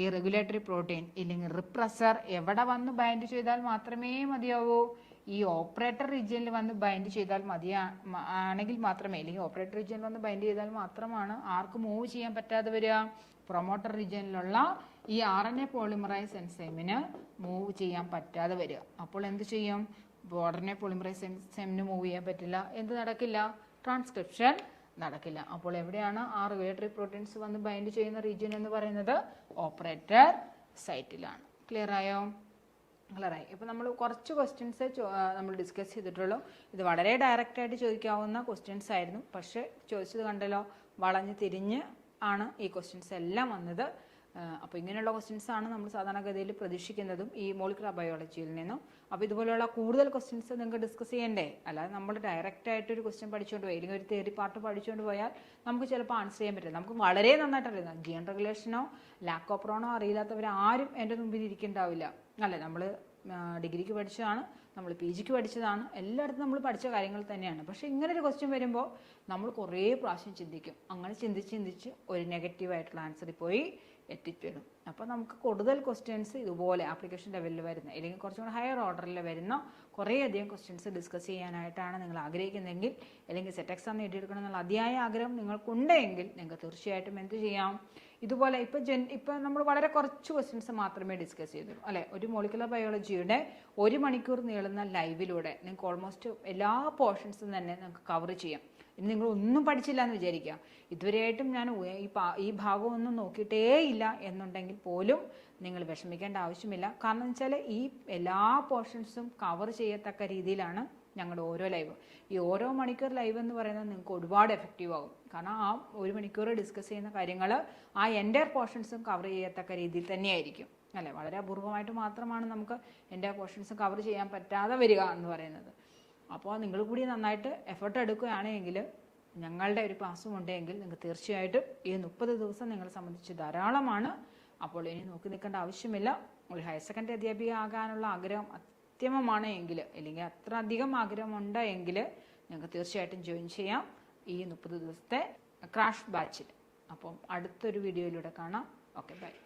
ഈ റെഗുലേറ്ററി പ്രോട്ടീൻ ഇല്ലെങ്കിൽ റിപ്രസർ എവിടെ വന്ന് ബൈൻഡ് ചെയ്താൽ മാത്രമേ മതിയാവൂ? ഈ ഓപ്പറേറ്റർ റീജിയനിൽ വന്ന് ബൈൻഡ് ചെയ്താൽ മതിയാ ആണെങ്കിൽ മാത്രമേ അല്ലെങ്കിൽ ഓപ്പറേറ്റർ റീജിയനിൽ വന്ന് ബൈൻഡ് ചെയ്താൽ മാത്രമാണ് ആർക്ക് മൂവ് ചെയ്യാൻ പറ്റാതെ വരിക. പ്രൊമോട്ടർ റീജിയനിലുള്ള ഈ ആർ എൻ എ പോളിമറൈസ് എൻസൈമിന് മൂവ് ചെയ്യാൻ പറ്റാതെ വരിക. അപ്പോൾ എന്ത് ചെയ്യും? എ പോളിമറൈസ് എൻസൈമിന് മൂവ് ചെയ്യാൻ പറ്റില്ല. എന്ത് നടക്കില്ല? ട്രാൻസ്ക്രിപ്ഷൻ നടക്കില്ല. അപ്പോൾ എവിടെയാണ് ആ റെഗുലേറ്ററി പ്രോട്ടീൻസ് വന്ന് ബൈൻഡ് ചെയ്യുന്ന റീജിയൻ എന്ന് പറയുന്നത്? ഓപ്പറേറ്റർ സൈറ്റിലാണ് ക്ലിയർ ആയോ? ക്ലിയറായി ഇപ്പം നമ്മൾ കുറച്ച് ക്വസ്റ്റ്യൻസ് നമ്മൾ ഡിസ്കസ് ചെയ്തിട്ടുള്ളൂ. ഇത് വളരെ ഡയറക്റ്റ് ആയിട്ട് ചോദിക്കാവുന്ന ക്വസ്റ്റ്യൻസ് ആയിരുന്നു. പക്ഷേ ചോദിച്ചത് കണ്ടല്ലോ? വളഞ്ഞ് തിരിഞ്ഞ് ആണ് ഈ ക്വസ്റ്റ്യൻസ് എല്ലാം വന്നത്. അപ്പോൾ ഇങ്ങനെയുള്ള ക്വസ്റ്റ്യൻസ് ആണ് നമ്മൾ സാധാരണഗതിയിൽ പ്രതീക്ഷിക്കുന്നതും ഈ മോളിക്കുലർ ബയോളജിയിൽ നിന്നും. അപ്പോൾ ഇതുപോലെയുള്ള കൂടുതൽ ക്വസ്റ്റ്യൻസ് നിങ്ങൾക്ക് ഡിസ്കസ് ചെയ്യണ്ടേ? അല്ലാതെ നമ്മൾ ഡയറക്റ്റ് ആയിട്ട് ഒരു ക്വസ്റ്റ്യൻ പഠിച്ചുകൊണ്ട് പോയി അല്ലെങ്കിൽ ഒരു തിയറി പാർട്ട് പഠിച്ചുകൊണ്ട് പോയാൽ നമുക്ക് ചിലപ്പോൾ ആൻസർ ചെയ്യാൻ പറ്റില്ല. നമുക്ക് വളരെ നന്നായിട്ട് അറിയുന്ന ജീൻ റെഗുലേഷനോ ലാക്കോപ്രോണോ അറിയില്ലാത്തവർ ആരും എന്റെ മുമ്പിൽ ഇരിക്കുന്നുണ്ടാവില്ല അല്ലേ? നമ്മൾ ഡിഗ്രിക്ക് പഠിച്ചതാണ് നമ്മൾ പി ജിക്ക് പഠിച്ചതാണ് എല്ലായിടത്തും നമ്മൾ പഠിച്ച കാര്യങ്ങൾ തന്നെയാണ്. പക്ഷേ ഇങ്ങനെ ഒരു ക്വസ്റ്റ്യൻ വരുമ്പോൾ നമ്മൾ കുറേ പ്രാവശ്യം ചിന്തിക്കും. അങ്ങനെ ചിന്തിച്ച് ചിന്തിച്ച് ഒരു നെഗറ്റീവായിട്ടുള്ള ആൻസറിൽ പോയി എത്തിപ്പെടും. അപ്പോൾ നമുക്ക് കൂടുതൽ ക്വസ്റ്റ്യൻസ് ഇതുപോലെ ആപ്ലിക്കേഷൻ ലെവലിൽ വരുന്ന അല്ലെങ്കിൽ കുറച്ചും കൂടെ ഹയർ ഓർഡറിൽ വരുന്ന കുറേയധികം ക്വസ്റ്റ്യൻസ് ഡിസ്കസ് ചെയ്യാനായിട്ടാണ് നിങ്ങൾ ആഗ്രഹിക്കുന്നതെങ്കിൽ അല്ലെങ്കിൽ സെറ്റ് എക്സാം നേടിയെടുക്കണം എന്നുള്ള അതിയായ ആഗ്രഹം നിങ്ങൾക്കുണ്ടെങ്കിൽ നിങ്ങൾക്ക് തീർച്ചയായിട്ടും എന്ത് ചെയ്യാം? ഇതുപോലെ ഇപ്പോൾ ജെൻ ഇപ്പോൾ നമ്മൾ വളരെ കുറച്ച് ക്വസ്റ്റ്യൻസ് മാത്രമേ ഡിസ്കസ് ചെയ്തുള്ളൂ. അല്ലെ? ഒരു മോളിക്കുലർ ബയോളജിയുടെ ഒരു മണിക്കൂർ നീളുന്ന ലൈവിലൂടെ നിങ്ങൾക്ക് ഓൾമോസ്റ്റ് എല്ലാ പോർഷൻസും തന്നെ നിങ്ങൾക്ക് കവർ ചെയ്യാം. ഇനി നിങ്ങൾ ഒന്നും പഠിച്ചില്ല എന്ന് വിചാരിക്കുക. ഇതുവരെയായിട്ടും ഞാൻ ഈ ഈ ഭാഗമൊന്നും നോക്കിയിട്ടേ ഇല്ല എന്നുണ്ടെങ്കിൽ പോലും നിങ്ങൾ വിഷമിക്കേണ്ട ആവശ്യമില്ല. കാരണം വെച്ചാൽ ഈ എല്ലാ പോർഷൻസും കവർ ചെയ്യത്തക്ക രീതിയിലാണ് ഞങ്ങളുടെ ഓരോ ലൈവ് ഈ ഓരോ മണിക്കൂർ ലൈവ് എന്ന് പറയുന്നത് നിങ്ങൾക്ക് ഒരുപാട് എഫക്റ്റീവ് ആകും. കാരണം ആ ഒരു മണിക്കൂർ ഡിസ്കസ് ചെയ്യുന്ന കാര്യങ്ങൾ ആ എന്റെ പോർഷൻസും കവർ ചെയ്യത്തക്ക രീതിയിൽ തന്നെയായിരിക്കും. അല്ലേ? വളരെ അപൂർവമായിട്ട് മാത്രമാണ് നമുക്ക് എന്റെ പോർഷൻസ് കവർ ചെയ്യാൻ പറ്റാതെ വരിക എന്ന് പറയുന്നത്. അപ്പോൾ നിങ്ങൾ കൂടി നന്നായിട്ട് എഫർട്ട് എടുക്കുകയാണെങ്കിൽ ഞങ്ങളുടെ ഒരു പാസ്സും ഉണ്ടെങ്കിൽ നിങ്ങൾക്ക് തീർച്ചയായിട്ടും ഈ മുപ്പത് ദിവസം നിങ്ങളെ സംബന്ധിച്ച് ധാരാളമാണ്. അപ്പോൾ ഇനി നോക്കി നിൽക്കേണ്ട ആവശ്യമില്ല. ഒരു ഹയർ സെക്കൻഡറി അധ്യാപിക ആകാനുള്ള ആഗ്രഹം അത്യമമാണ് എങ്കിൽ അല്ലെങ്കിൽ അത്ര അധികം ആഗ്രഹമുണ്ട് എങ്കിൽ നിങ്ങൾക്ക് തീർച്ചയായിട്ടും ജോയിൻ ചെയ്യാം ഈ മുപ്പത് ദിവസത്തെ ക്രാഷ് ബാച്ചിൽ അപ്പം അടുത്തൊരു വീഡിയോയിലൂടെ കാണാം. Okay bye